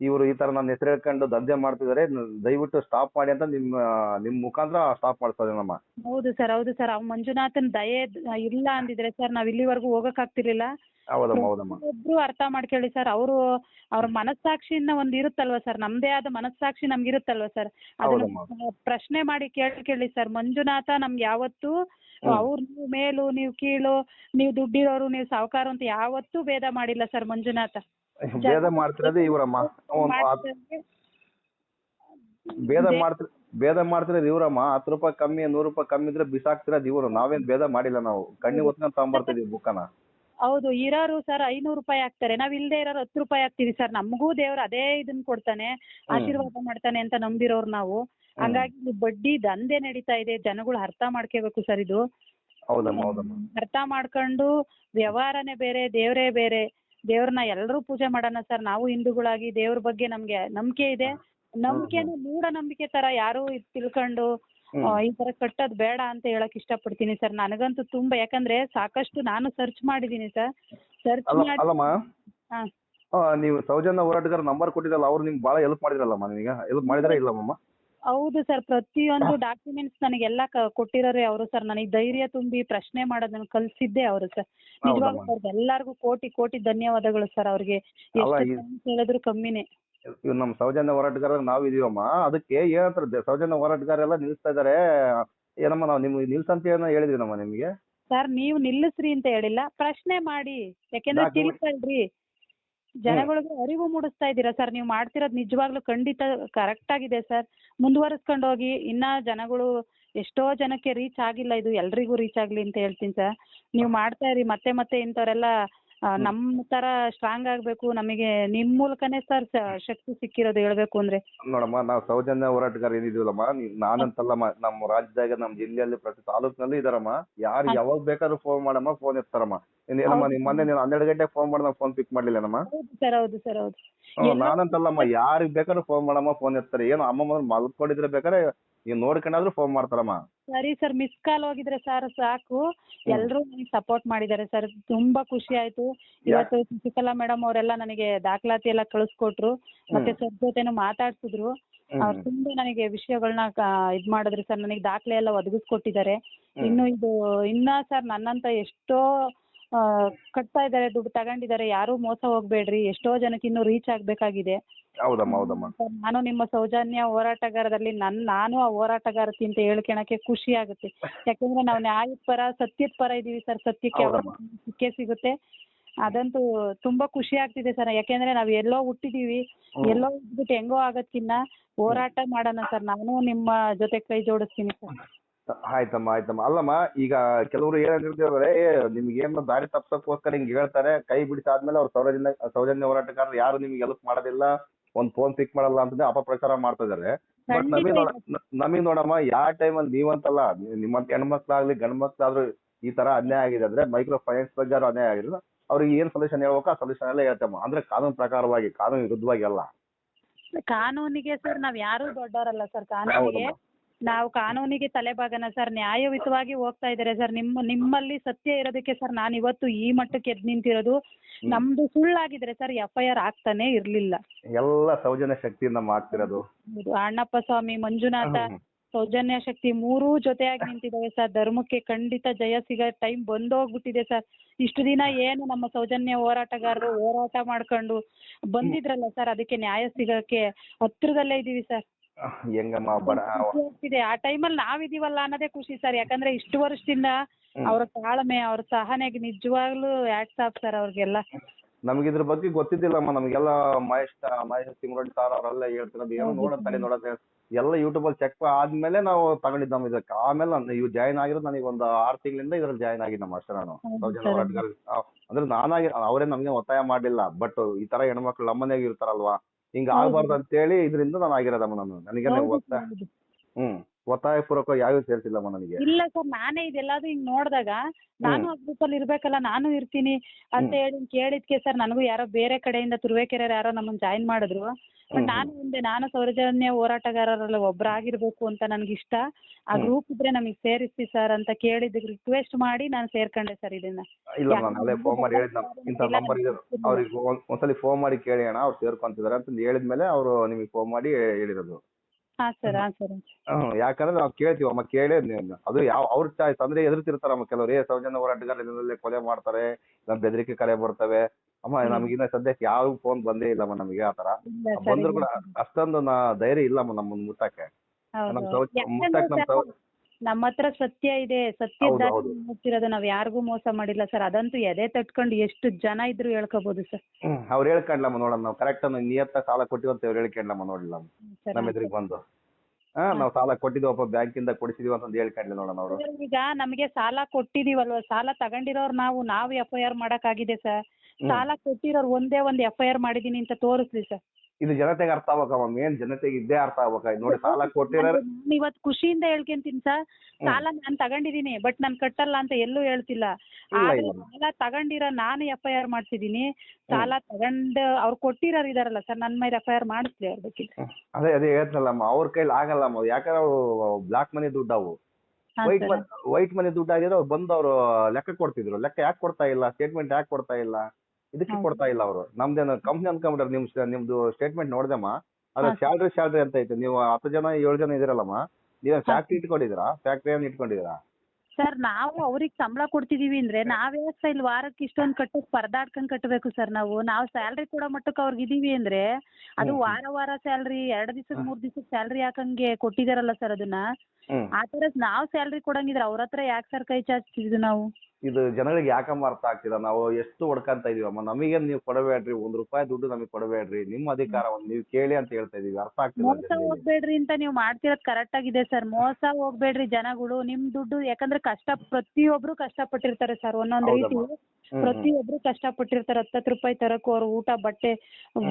ಇವ್ರು ಈ ತರ ನನ್ನ ಹೆಸರು ಹೇಳ್ಕೊಂಡು ದಂಧೆ ಮಾಡ್ತಿದಾರೆ ದಯವಿಟ್ಟು ಸ್ಟಾಪ್ ಮಾಡಿ ಅಂತ ನಿಮ್ಮ ಆ, ನಿಮ್ ಮುಖಾಂತರ ಸ್ಟಾಪ್ ನಮ್ಮ ಹೌದು ಸರ್ ಹೌದು ಸರ್. ಅವ್ ಮಂಜುನಾಥನ್ ದಯೆ ಇಲ್ಲ ಅಂದಿದ್ರೆ ಸರ್ ನಾವ್ ಇಲ್ಲಿವರೆಗೂ ಹೋಗಕ್ ಆಗ್ತಿರ್ಲಿಲ್ಲ. ಹೌದಮ್ಮ ಹೌದಮ್ಮ. ಒಬ್ರು ಅರ್ಥ ಮಾಡ್ಕೊಳ್ಳಿ ಸರ್. ಅವರು ಅವ್ರ ಮನಸ್ಸಾಕ್ಷಿನ ಒಂದ್ ಇರುತ್ತಲ್ವಾ ಸರ್? ನಮ್ದೇ ಆದ ಮನಸ್ಸಾಕ್ಷಿ ನಮ್ಗೆ ಇರುತ್ತಲ್ವಾ ಸರ್. ಅದನ್ನ ಪ್ರಶ್ನೆ ಮಾಡಿ ಕೇಳಿ ಸರ್. ಮಂಜುನಾಥ ನಮ್ಗೆ ಯಾವತ್ತೂ ಅವ್ರ ಅವ್ರು ನೀವು ಮೇಲು ನೀವು ಕೀಳು ನೀವು ದುಡ್ಡಿರೋರು ನೀವು ಸಾವುಕಾರ ಅಂತ ಯಾವತ್ತೂ ಭೇದ ಮಾಡಿಲ್ಲ ಸರ್ ಮಂಜುನಾಥ. ಭೇದ ಮಾಡ್ತಿರೋದು ಇವರಮ್ಮ ಒಂದು ಭೇದ ಮಾಡ್ತಿ ಭೇದ ಮಾಡ್ತಿರೋದು ಇವ್ರಮ್ಮ ಹತ್ತು ರೂಪಾಯಿ ಕಮ್ಮಿ ನೂರು ರೂಪಾಯಿ ಕಮ್ಮಿ ಇದ್ರೆ ಬಿಸಾಕ್ತಿರೋದು ಇವ್ರು. ನಾವೇನ್ ಭೇದ ಮಾಡಿಲ್ಲ ನಾವು. ಕಣ್ಣಿ ಹೊತ್ಕೊಂಡ್ ತಗೊಂಬರ್ತಿದೀವಿ ಬುಕ್ಕನ. ಹೌದು ಇರೋರು ಸರ್ ಐನೂರು ರೂಪಾಯಿ ಹಾಕ್ತಾರೆ. ನಾವ್ ಇಲ್ದೇ ಇರೋರು ಹತ್ತು ರೂಪಾಯಿ ಹಾಕ್ತೀವಿ ಸರ್. ನಮಗೂ ದೇವ್ರು ಅದೇ ಇದನ್ನ ಕೊಡ್ತಾನೆ. ಆಶೀರ್ವಾದ ಮಾಡ್ತಾನೆ ಅಂತ ನಂಬಿರೋರು ನಾವು. ಹಂಗಾಗಿ ಇಲ್ಲಿ ಬಡ್ಡಿ ದಂಧೆ ನಡೀತಾ ಇದೆ. ಜನಗಳು ಅರ್ಥ ಮಾಡ್ಕೋಬೇಕು ಸರ್ ಇದು. ಹೌದಮ್ಮ ಹೌದಮ್ಮ. ಅರ್ಥ ಮಾಡ್ಕೊಂಡು ವ್ಯವಹಾರನೇ ಬೇರೆ ದೇವರೇ ಬೇರೆ. ದೇವ್ರನ್ನ ಎಲ್ಲರೂ ಪೂಜೆ ಮಾಡೋಣ ಸರ್. ನಾವು ಹಿಂದೂಗಳಾಗಿ ದೇವ್ರ ಬಗ್ಗೆ ನಮ್ಗೆ ನಂಬಿಕೆ ಇದೆ. ನಂಬಿಕೆನ ಮೂಢನಂಬಿಕೆ ತರ ಯಾರು ಇದ್ ತಿಳ್ಕೊಂಡು ಈ ತರ ಕಟ್ಟೋದ್ ಬೇಡ ಅಂತ ಹೇಳಕ್ ಇಷ್ಟಪಡ್ತೀನಿ ಸರ್. ನನಗಂತೂ ತುಂಬಾ ಯಾಕಂದ್ರೆ ಸಾಕಷ್ಟು ನಾನು ಸರ್ಚ್ ಮಾಡಿದೀನಿ ಸರ್. ಸರ್ಚ್ ಅಲ್ಲ ಮಾಡಿ ಅಲ್ಲಮ್ಮ. ಹಾ. ನೀವು ಸೌಜನ್ಯ ಹೋರಾಟಗಾರ ನಂಬರ್ ಕೊಟ್ಟಿದ್ರಲ್ಲ ಅವ್ರು ನಿಮ್ಗೆ ಭಾಳ ಹೆಲ್ಪ್ ಮಾಡಿದ್ರಲ್ಲಮ್ಮ ನಿಮಗೆ ಹೆಲ್ಪ್ ಮಾಡಿದ್ರೆ ಇಲ್ಲಮ್ಮ ಹೌದು ಸರ್ ಪ್ರತಿಯೊಂದು ಡಾಕ್ಯುಮೆಂಟ್ಸ್ ನನಗೆಲ್ಲ ಎಲ್ಲಾ ಕೊಟ್ಟಿರೋರೆ ಅವರು ಸರ್. ನನಗೆ ಧೈರ್ಯ ತುಂಬಿ ಪ್ರಶ್ನೆ ಮಾಡೋದನ್ನ ಕಲ್ಸಿದ್ದೆ ಅವರು ಸರ್. ನಿಜವಾಗ್ಲೂ ಸರ್ ಎಲ್ಲರಿಗೂ ಕೋಟಿ ಕೋಟಿ ಧನ್ಯವಾದಗಳು ಸರ್ ಅವ್ರಿಗೆ. ಅಲ್ಲ, ಎಷ್ಟು ಈ- thanks ಹೇಳಿದ್ರು ಕಮ್ಮಿನೇ. ಇವ್ ನಮ್ ಸೌಜನ್ಯ ಹೋರಾಟಗಾರ ನಾವು ಇದೀವಮ್ಮ. ಅದಕ್ಕೆ ಏನಂತಾರ ಸೌಜನ್ಯ ಹೋರಾಟಗಾರ ಎಲ್ಲ ನಿಲ್ಸ್ತಾ ಇದಾರೆ. ಏನಮ್ಮ ನಾವು ನಿಮ್ಗೆ ನಿಲ್ಸಂತ ಏನೋ ಹೇಳಿದ್ವಿ ನಮ್ಮ ನಿಮಗೆ? ಸರ್ ನೀವು ನಿಲ್ಲಿಸ್ರಿ ಅಂತ ಹೇಳಿಲ್ಲ. ಪ್ರಶ್ನೆ ಮಾಡಿ. ಯಾಕೆಂದ್ರೆ Document- ತಿಳ್ಕೊಳ್ರಿ ಜನಗಳಿಗೆ ಅರಿವು ಮೂಡಿಸ್ತಾ ಇದ್ದೀರಾ ಸರ್? ನೀವು ಮಾಡ್ತಿರೋದು ನಿಜವಾಗ್ಲೂ ಖಂಡಿತ ಕರೆಕ್ಟ್ ಆಗಿದೆ ಸರ್. ಮುಂದುವರಿಸ್ಕೊಂಡು ಹೋಗಿ ಇನ್ನ ಜನಗಳು ಎಷ್ಟೋ ಜನಕ್ಕೆ ರೀಚ್ ಆಗಿಲ್ಲ. ಇದು ಎಲ್ರಿಗೂ ರೀಚ್ ಆಗ್ಲಿ ಅಂತ ಹೇಳ್ತೀನಿ ಸರ್. ನೀವು ಮಾಡ್ತಾ ಇರಿ. ಮತ್ತೆ ಮತ್ತೆ ಇಂಥವ್ರೆಲ್ಲ ನಮ್ಮ ತರ ಸ್ಟ್ರಾಂಗ್ ಆಗ್ಬೇಕು ನಮಗೆ ನಿಮ್ ಮೂಲಕನೇ ಸರ್ ಶಕ್ತಿ ಸಿಕ್ಕಿರೋದು ಹೇಳ್ಬೇಕು ಅಂದ್ರೆ. ನೋಡಮ್ಮ ನಾವು ಸೌಜನ್ಯ ಹೋರಾಟಗಾರ ಏನಿದೀವಲ್ಲಮ್ಮ ನೀವ್- ನಾನಂತಲ್ಲಮ್ಮ ನಮ್ಮ ರಾಜ್ಯದಾಗ ನಮ್ಮ ಜಿಲ್ಲೆಯಲ್ಲಿ ಪ್ರತಿ ತಾಲೂಕಿನಲ್ಲಿ ಇದಾರಮ್ಮ. ಯಾರು. ಯಾವಾಗ ಬೇಕಾದ್ರೂ ಫೋನ್ ಮಾಡಮ್ಮ ಫೋನ್ ಎತ್ತಾರಮ್ಮ. ಏನಮ್ಮ. ನಿಮ್ ಮೊನ್ನೆ ನೀನು ಹನ್ನೆರಡು ಗಂಟೆಗೆ ಫೋನ್ ಮಾಡಿ ಫೋನ್ ಪಿಕ್ ಮಾಡ್ಲಿಲ್ಲನಮ್ಮ? ಹೌದು ಸರ್ ಹೌದು ಸರ್ ಹೌದು. ಹ್ಮ್, ನಾನಂತಲ್ಲಮ್ಮ ಯಾರಿಗ್ ಬೇಕಾದ್ರೂ ಫೋನ್ ಮಾಡಮ್ಮ ಫೋನ್ ಎತ್ತಾರೆ. ಏನು ಅಮ್ಮ ಮೊದಲು ಮಲ್ಕೊಂಡಿದ್ರೆ ಬೇಕಾದ್ರೆ ನೀವು ನೋಡ್ಕೊಂಡಾದ್ರೂ ಫೋನ್ ಮಾಡ್ತಾರಮ್ಮ. ಸರಿ ಸರ್ ಮಿಸ್ ಕಾಲ್ ಹೋಗಿದ್ರೆ ಸರ್ ಸಾಕು. ಎಲ್ಲರೂ ನನಗೆ ಸಪೋರ್ಟ್ ಮಾಡಿದ್ದಾರೆ ಸರ್ ತುಂಬಾ ಖುಷಿ ಆಯ್ತು. ಇವತ್ತು ಶಶಿಕಲಾ ಮೇಡಮ್ ಅವರೆಲ್ಲ ನನಗೆ ದಾಖಲಾತಿ ಎಲ್ಲ ಕಳಿಸ್ಕೊಟ್ರು. ಮತ್ತೆ ಸರ್ ಜೊತೆನೂ ಮಾತಾಡ್ಸಿದ್ರು. ಅವ್ರು ತುಂಬಾ ನನಗೆ ವಿಷಯಗಳನ್ನ ಇದ್ ಮಾಡಿದ್ರು ಸರ್ ನನಗೆ ದಾಖಲೆ ಎಲ್ಲ ಒದಗಿಸ್ಕೊಟ್ಟಿದ್ದಾರೆ. ಇನ್ನು ಇದು ಇನ್ನ ಸರ್ ನನ್ನಂತ ಎಷ್ಟೋ ಕಟ್ತಾ ಇದ್ದಾರೆ ದುಡ್ಡು ತಗೊಂಡಿದ್ದಾರೆ ಯಾರು ಮೋಸ ಹೋಗ್ಬೇಡ್ರಿ ಎಷ್ಟೋ ಜನಕ್ಕೆ ಇನ್ನೂ ರೀಚ್ ಆಗ್ಬೇಕಾಗಿದೆ. ಹೌದಮ್ಮ ಹೌದಮ್ಮ. ನಾನು ನಿಮ್ಮ ಸೌಜನ್ಯ ಹೋರಾಟಗಾರದಲ್ಲಿ ನನ್ ನಾನು ಆ ಹೋರಾಟಗಾರತಿ ಅಂತ ಹೇಳ್ಕೊಳಕ್ಕೆ ಖುಷಿ ಆಗುತ್ತೆ. ಯಾಕಂದ್ರೆ ನಾವು ನ್ಯಾಯದ ಪರ ಸತ್ಯದ ಪರ ಇದೀವಿ ಸರ್ ಸತ್ಯಕ್ಕೆ ಸಿಕ್ಕೆ ಸಿಕ್ಕೇ ಸಿಗುತ್ತೆ. ಅದಂತೂ ತುಂಬಾ ಖುಷಿ ಆಗ್ತಿದೆ ಸರ್ ಯಾಕೆಂದ್ರೆ ನಾವು ಎಲ್ಲೋ ಹುಟ್ಟಿದೀವಿ ಎಲ್ಲೋ ಹುಟ್ಬಿಟ್ಟು ಹೆಂಗೋ ಆಗೋದ್ಕಿನ್ನ ಹೋರಾಟ ಮಾಡೋಣ ಸರ್ ನಾನು ನಿಮ್ಮ ಜೊತೆ ಕೈ ಜೋಡಿಸ್ತೀನಿ ಸರ್. ಆಯ್ತಮ್ಮ ಆಯ್ತಮ್ಮ. ಅಲ್ಲಮ್ಮ ಈಗ ಕೆಲವರು ಏನಾಗಿರ್ತಾರೆ ಏ ನಿಮ್ಗೆ ಏನೋ ದಾರಿ ತಪ್ಸಕ್ಕೋಸ್ಕರ ಹಿಂಗ್ ಹೇಳ್ತಾರೆ ಕೈ ಬಿಡಿಸಾದ್ಮೇಲೆ ಅವ್ರು ಸೌಜನ್ಯ ಸೌಜನ್ಯ ಹೋರಾಟಗಾರರು ಯಾರು ನಿಮ್ಗೆ ಹೆಲ್ಪ್ ಮಾಡೋದಿಲ್ಲ ಒಂದ್ ಫೋನ್ ಪಿಕ್ ಮಾಡಲ್ಲ ಅಂತ ಅಪಪ್ರಚಾರ ಮಾಡ್ತಾ ಇದಾರೆ. ಬಟ್ ನಮಗೆ ನೋಡಮ್ಮ ಯಾವ ಟೈಮಲ್ಲಿ ನೀವಂತಲ್ಲ ನಿಮ್ಮಂತ ಹೆಣ್ಮಕ್ಳಾಗ್ಲಿ ಗಂಡ್ ಮಕ್ಳಾದ್ರು ಈ ತರ ಅನ್ಯಾಯ ಆಗಿದೆ ಅಂದ್ರೆ ಮೈಕ್ರೋ ಫೈನಾನ್ಸ್ ಬಗ್ಗೆ ಅನ್ಯಾಯ ಆಗಿದ್ರೆ ಅವ್ರಿಗೆ ಏನ್ ಸೊಲ್ಯೂಷನ್ ಹೇಳ್ಬೇಕು ಆ ಸೊಲ್ಯೂಷನ್ ಎಲ್ಲ ಹೇಳ್ತಮ್ಮ. ಅಂದ್ರೆ ಕಾನೂನು ಪ್ರಕಾರವಾಗಿ ಕಾನೂನು ವಿರುದ್ಧವಾಗಿ ಅಲ್ಲ. ಕಾನೂನಿಗೆ ಸರ್ ನಾವ್ ಯಾರು ದೊಡ್ಡವರಲ್ಲ ಸರ್. ಕಾನೂನಿಗೆ. ನಾವು ಕಾನೂನಿಗೆ ತಲೆಬಾಗನ ಸರ್ ನ್ಯಾಯಯುತವಾಗಿ ಹೋಗ್ತಾ ಇದ್ದಾರೆ ಸರ್. ನಿಮ್ಮ ನಿಮ್ಮಲ್ಲಿ ಸತ್ಯ ಇರೋದಕ್ಕೆ ಸರ್ ನಾನು ಇವತ್ತು ಈ ಮಟ್ಟಕ್ಕೆ ಎದ್ದು ನಿಂತಿರೋದು ನಮ್ದು ಸುಳ್ಳಾಗಿದ್ರೆ ಸರ್ ಎಫ್ ಐ ಆರ್ ಆಗ್ತಾನೆ ಇರ್ಲಿಲ್ಲ. ಎಲ್ಲ ಸೌಜನ್ಯ ಶಕ್ತಿಯಿಂದ ಮಾಡ್ತಿರೋದು. ಅಣ್ಣಪ್ಪ ಸ್ವಾಮಿ ಮಂಜುನಾಥ ಸೌಜನ್ಯ ಶಕ್ತಿ ಮೂರೂ ಜೊತೆಯಾಗಿ ನಿಂತಿದ್ದಾವೆ ಸರ್. ಧರ್ಮಕ್ಕೆ ಖಂಡಿತ ಜಯ ಸಿಗೋ ಟೈಮ್ ಬಂದೋಗ್ಬಿಟ್ಟಿದೆ ಸರ್. ಇಷ್ಟು ದಿನ ಏನು ನಮ್ಮ ಸೌಜನ್ಯ ಹೋರಾಟಗಾರರು ಹೋರಾಟ ಮಾಡ್ಕೊಂಡು ಬಂದಿದ್ರಲ್ಲ ಸರ್ ಅದಕ್ಕೆ ನ್ಯಾಯ ಸಿಗಕ್ಕೆ ಹತ್ರದಲ್ಲೇ ಇದೀವಿ ಸರ್. ಹೆಂಗಮ್ಮ ಬಡ ಇದೆ ಆ ಟೈಮಲ್ಲಿ ನಾವಿದೀವಲ್ಲ ಅನ್ನೋದೇ ಖುಷಿ ಸರ್. ಯಾಕಂದ್ರೆ ಇಷ್ಟು ವರ್ಷದಿಂದ. ಅವ್ರ ತಾಳ್ಮೆ ಅವ್ರ ಸಹನೆಗೆ ನಿಜವಾಗ್ಲೂ ಹ್ಯಾಟ್ಸ್ ಆಫ್ ಸರ್ ಅವ್ರಿಗೆಲ್ಲ. ನಮ್ಗೆ ಇದ್ರ ಬಗ್ಗೆ ಗೊತ್ತಿದ್ದಿಲ್ಲಮ್ಮ. ನಮ್ಗೆಲ್ಲ ಮಹೇಶ್ ಮಹೇಶ್ ತಿಂಗ್ರೋಡಿ ಸರ್ ಅವರೆಲ್ಲ ಹೇಳ್ತಿರೋದು ಏನೋ ನೋಡೋದ್ ತಲೆ ನೋಡೋದ್ ಎಲ್ಲ ಯೂಟ್ಯೂಬ್ ಅಲ್ಲಿ ಚೆಕ್ ಆದ್ಮೇಲೆ ನಾವು ತಗೊಂಡಿದ್ದು ನಮ್ಮ ಇದಕ್ಕೆ. ಆಮೇಲೆ ನಾನು ಇವ್ ಜಾಯ್ನ್ ಆಗಿರೋದು ನನಗೆ ಒಂದು ಆರು ತಿಂಗಳಿಂದ ಇದ್ರಲ್ಲಿ ಜಾಯ್ನ್ ಆಗಿದ್ದಮ್ಮ ಅಷ್ಟೇ ನಾನು. ಅಂದ್ರೆ ನಾನಾಗಿ ಅವರೇ ನಮ್ಗೆ ಒತ್ತಾಯ ಮಾಡಿಲ್ಲ ಬಟ್ ಈ ತರ ಹೆಣ್ಮಕ್ಳು ನಮ್ಮನೆಯಾಗ ಇರ್ತಾರಲ್ವಾ? ಹಿಂಗ. ಆಗ್ಬಾರ್ದು ಅಂತೇಳಿ ಇದರಿಂದ ನಾನು ಆಗಿರೋದಮ್ಮ ನಾನು ನನಗೆ ಹೌದು. ಹ್ಮ್ ಒತ್ತಾಯ ಪೂರ್ವಕ ಯಾವ್ದು ಸೇರ್ಸಿಲ್ಲಮ್ಮ ನನಗೆ. ಇಲ್ಲ ಸರ್ ನಾನೇ ಇದೆಲ್ಲದು ಹಿಂಗ್ ನೋಡಿದಾಗ ನಾನು ಆ ಗ್ರೂಪ್ ಅಲ್ಲಿ ಇರ್ಬೇಕಲ್ಲ ನಾನು ಇರ್ತೀನಿ ಅಂತ ಹೇಳಿ ಕೇಳಿದ್ಕೆ ಸರ್ ನನಗೂ ಯಾರೋ ಬೇರೆ ಕಡೆಯಿಂದ ತುರುವೇಕೆರೆ ಯಾರೋ ನಮ್ಮನ್ನ ಜಾಯಿನ್ ಮಾಡಿದ್ರು. ಬಟ್. ನಾನು ಮುಂದೆ ನಾನು ಸೌರಜನ್ಯ ಹೋರಾಟಗಾರರಲ್ಲಿ ಒಬ್ಬರಾಗಿರ್ಬೇಕು ಅಂತ ನನ್ಗೆ ಇಷ್ಟ ಆ. ಗ್ರೂಪ್ ಇದ್ರೆ ನಮಗೆ ಸೇರಿಸಿ ಸರ್ ಅಂತ ಕೇಳಿದ್ ರಿಕ್ವೆಸ್ಟ್ ಮಾಡಿ ನಾನು ಸೇರ್ಕೊಂಡೆ ಸರ್ ಇದನ್ನ ಇಲ್ಲ ಅಲ್ಲೇ ಫೋನ್ ಮಾಡಿ ಇಂಥ ನಂಬರ್ ಇದೆ ಅವ್ರಿಗೆ ಒಂದ್- ಒಂದ್ಸಲಿ ಫೋನ್ ಮಾಡಿ ಕೇಳಿ ಅಣ್ಣ ಅವ್ರು ಸೇರ್ಕೊಂತಿದಾರೆ ಅಂತ ಹೇಳಿದ್ಮೇಲೆ ಅವರು ನಿಮಗೆ ಫೋನ್ ಮಾಡಿ ಹೇಳಿರೋದು. ಹಾ ಸರ್ ಹಾ ಸರ್ ಹ್ಮ್ ಯಾಕಂದ್ರೆ ನಾವು ಕೇಳ್ತೀವಿ ಅಮ್ಮ ಕೇಳಿ ನೀವ್- ಅದು ಯಾವ ಅವ್ರ ಚಾಯ್ಸ್ ಅಂದ್ರೆ ಎದುರ್ತಿರ್ತಾರಮ್ಮ ಕೆಲವ್ರು ಏ ಸೌಜನ್ಯ ಹೋರಾಟಗಾರರಲ್ಲೇ ಕೊಲೆ ಮಾಡ್ತಾರೆ ನಮ್ ಬೆದರಿಕೆ ಕರೆ ಬರ್ತವೆ. ಅಮ್ಮ ನಮ್ಗಿನ್ನ ಸದ್ಯಕ್ಕೆ ಯಾವ ಫೋನ್ ಬಂದೇ ಇಲ್ಲಮ್ಮ ನಮಗೆ ಆತರ ಇಲ್ಲ ಸರ್ ಬಂದ್ರು ಕೂಡ ಅಷ್ಟೊಂದು ನಾ ಧೈರ್ಯ ಇಲ್ಲಮ್ಮ ನಮ್ಮನ್ನ ಮುಟ್ಟಕ್ಕೆ. ನಮ್ ಸೌ ಮುಟ್ಟಕ್ ನಮ್ ಸೌ ನಮ್ಮ ಹತ್ರ ಸತ್ಯ ಇದೆ ಸತ್ಯ ಹೌದು, ನಾವ್ ಯಾರಿಗೂ ಮೋಸ ಮಾಡಿಲ್ಲ ಸರ್. ಅದಂತೂ ಎದೆ ತಟ್ಕೊಂಡು ಎಷ್ಟು ಜನ ಇದ್ರು ಹೇಳ್ಕೋಬಹುದು ಸರ್. ಅವ್ರು ಹೇಳ್ಕೊಂಡ್ಲಮ್ಮ ನೋಡಮ್ಮ ನಾವು ಕರೆಕ್ಟ್ ನಿಯತ್ತ ಸಾಲ ಕೊಟ್ಟಿವಿ ಅಂತ ಅವ್ರು ಹೇಳ್ಕೊಂಡ್ಲಮ್ಮ ನೋಡಿಲ್ಲ ಸರ್ ನಮ್ಮ ಎದುರಿಗೆ ಬಂದು. ಹಾ ನಾವು ಸಾಲ ಬ್ಯಾಂಕ್ ಬ್ಯಾಂಕಿಂದ ಕೊಡಿಸಿದೀವಿ ಅಂತ ಹೇಳ್ಕೊಂಡ್ಲಿ ನೋಡೋಣ ಅವರು. ಈಗ ನಮಗೆ ಸಾಲ ಕೊಟ್ಟಿದೀವಲ್ವ? ಸಾಲ ತಗೊಂಡಿರೋರು ನಾವು ನಾವು ಎಫ್ ಐ ಆರ್ ಮಾಡಕ್ಕಾಗಿದೆ ಸರ್. ಸಾಲ ಕೊಟ್ಟಿರೋರು ಒಂದೇ ಒಂದ್ ಎಫ್ ಐ ಆರ್ ಮಾಡಿದೀನಿ ಅಂತ ತೋರಿಸ್ಲಿ ಸರ್. ಇದು ಜನತೆಗೆ ಅರ್ಥ ಆಗ್ಬೇಕಮ್ಮ ಮೇನ್ ಜನತೆಗೆ ಇದ್ದೇ ಅರ್ಥ ಆಗ್ಬೇಕ? ನೋಡಿ ಸಾಲ ಕೊಟ್ಟಿರೋ ನಾನ್ ಇವತ್ತು ಖುಷಿಯಿಂದ ಹೇಳ್ಕೊಂತೀನಿ ಸರ್. ಸಾಲ ನಾನು ತಗೊಂಡಿದೀನಿ ಬಟ್ ನಾನು ಕಟ್ಟಲ್ಲ ಅಂತ ಎಲ್ಲೂ ಹೇಳ್ತಿಲ್ಲ. ಇಲ್ಲ, ಆದ್ರೆ ಇಲ್ಲ. ಸಾಲ ತಗೊಂಡಿರೋ ನಾನು ಎಫ್ ಐ ಆರ್ ಮಾಡ್ತಿದ್ದೀನಿ. ಸಾಲ ತಗೊಂಡ್ ಅವ್ರು ಕೊಟ್ಟಿರೋರು ಇದಾರಲ್ಲ ಸರ್ ನನ್ನ ಮೇಲೆ ಎಫ್ ಐ ಆರ್ ಮಾಡಿಸ್ಲಿ ಅವ್ರ ಬಗ್ಗೆ. ಅದೇ ಅದೇ ಹೇಳ್ತಲ್ಲಮ್ಮ ಅವ್ರ ಕೈಲಿ ಆಗಲ್ಲಮ್ಮ ಯಾಕಂದ್ರೆ ಅವು ಬ್ಲಾಕ್ ಮನಿ ದುಡ್ಡು ಅವು. ವೈಟ್ ಮನಿ ವೈಟ್ ಮನಿ ದುಡ್ಡು ಆಗಿದ್ರೆ ಅವ್ರು ಬಂದು ಅವರು ಲೆಕ್ಕ ಕೊಡ್ತಿದ್ರು. ಲೆಕ್ಕ ಯಾಕೆ ಕೊಡ್ತಾ ಇಲ್ಲ? ಸ್ಟೇಟ್ಮೆಂಟ್ ಯಾಕೆ ಕೊಡ್ತಾ ಇಲ್ಲ? ಇದಕ್ಕೆ ಕೊಡ್ತಾ ಇಲ್ಲ ಅವರು. ನಮ್ದೇನು ಕಂಪ್ನಿ ಅನ್ಕೊಂಡ್ಬಿಟ್ರೆ ನಿಮ್ ನಿಮ್ದು ಸ್ಟೇಟ್ಮೆಂಟ್ ನೋಡ್ದಮ್ಮ. ಅದ್ರ. ಸ್ಯಾಲ್ರಿ ಸ್ಯಾಲ್ರಿ ಅಂತ ಐತೆ. ನೀವು ಹತ್ತು ಜನ ಏಳು ಜನ ಇದಿರಲ್ಲಮ್ಮ. ನೀವು. ಫ್ಯಾಕ್ಟ್ರಿ ಇಟ್ಕೊಂಡಿದ್ದೀರಾ? ಫ್ಯಾಕ್ಟ್ರಿ ಏನ್ ಇಟ್ಕೊಂಡಿದ್ದೀರಾ? ಸರ್ ನಾವು ಅವ್ರಿಗೆ ಸಂಬಳ ಕೊಡ್ತಿದೀವಿ ಅಂದ್ರೆ ನಾವೇ ಸರ್ ಇಲ್ಲಿ ವಾರಕ್ಕೆ ಇಷ್ಟೊಂದು ಕಟ್ಟು ಪರದಾಡ್ಕೊಂಡ್ ಕಟ್ಟಬೇಕು ಸರ್ ನಾವು. ನಾವು ಸ್ಯಾಲ್ರಿ ಕೊಡೋ ಮಟ್ಟಕ್ಕೆ ಅವ್ರಿಗೆ ಇದೀವಿ ಅಂದ್ರೆ ಅದು. ವಾರ ವಾರ ಸ್ಯಾಲ್ರಿ ಎರಡು ದಿವಸಕ್ಕೆ ಮೂರ್ ದಿವಸಕ್ಕೆ ಸ್ಯಾಲ್ರಿ ಹಾಕಂಗೆ ಕೊಟ್ಟಿದಾರಲ್ಲ ಸರ್ ಅದನ್ನ. ಆ ತರ ನಾವು ಸ್ಯಾಲ್ರಿ ಕೊಡಂಗಿದ್ರೆ ಅವ್ರ ಹತ್ರ ಯಾಕೆ ಸರ್ ಕೈ ಚಾಚ್ತಿದ್ವಿ ನಾವು? ಇದು ಜನಗಳಿಗೆ ಯಾಕಮ್ಮ ಅರ್ಥ ಆಗ್ತಿಲ್ಲ? ನಾವು ಎಷ್ಟು ಹೊಡ್ಕಂತ ಇದೀವಮ್ಮ ನಮಗೆ ನೀವು ಕೊಡಬೇಡ್ರಿ ಒಂದ್ ರೂಪಾಯಿ ದುಡ್ಡು ನಮಗೆ ಕೊಡಬೇಡ್ರಿ. ನಿಮ್ಮ ಅಧಿಕಾರವನ್ನು ನೀವು ಕೇಳಿ ಅಂತ ಹೇಳ್ತಾ ಇದೀವಿ. ಅರ್ಥ ಆಗ್ತಿಲ್ಲ ಮೋಸ ಜನರಿಗೆ. ಹೋಗ್ಬೇಡ್ರಿ ಅಂತ ನೀವು ಮಾಡ್ತಿರೋದು ಕರೆಕ್ಟ್ ಆಗಿದೆ ಸರ್ ಮೋಸ ಹೋಗ್ಬೇಡ್ರಿ ಜನಗಳು. ನಿಮ್ ದುಡ್ಡು ಯಾಕಂದ್ರೆ ಕಷ್ಟ ಪ್ರತಿಯೊಬ್ರು ಕಷ್ಟಪಟ್ಟಿರ್ತಾರೆ ಸರ್ ಒಂದೊಂದ್ ರೀತಿ ಪ್ರತಿಯೊಬ್ರು ಕಷ್ಟ ಪಟ್ಟಿರ್ತಾರೆ ಪ್ರತಿಯೊಬ್ರು ಕಷ್ಟಪಟ್ಟಿರ್ತಾರೆ. ಹತ್ತತ್ತು ರೂಪಾಯಿ ತರಕ್ಕೂ ಅವ್ರ ಊಟ ಬಟ್ಟೆ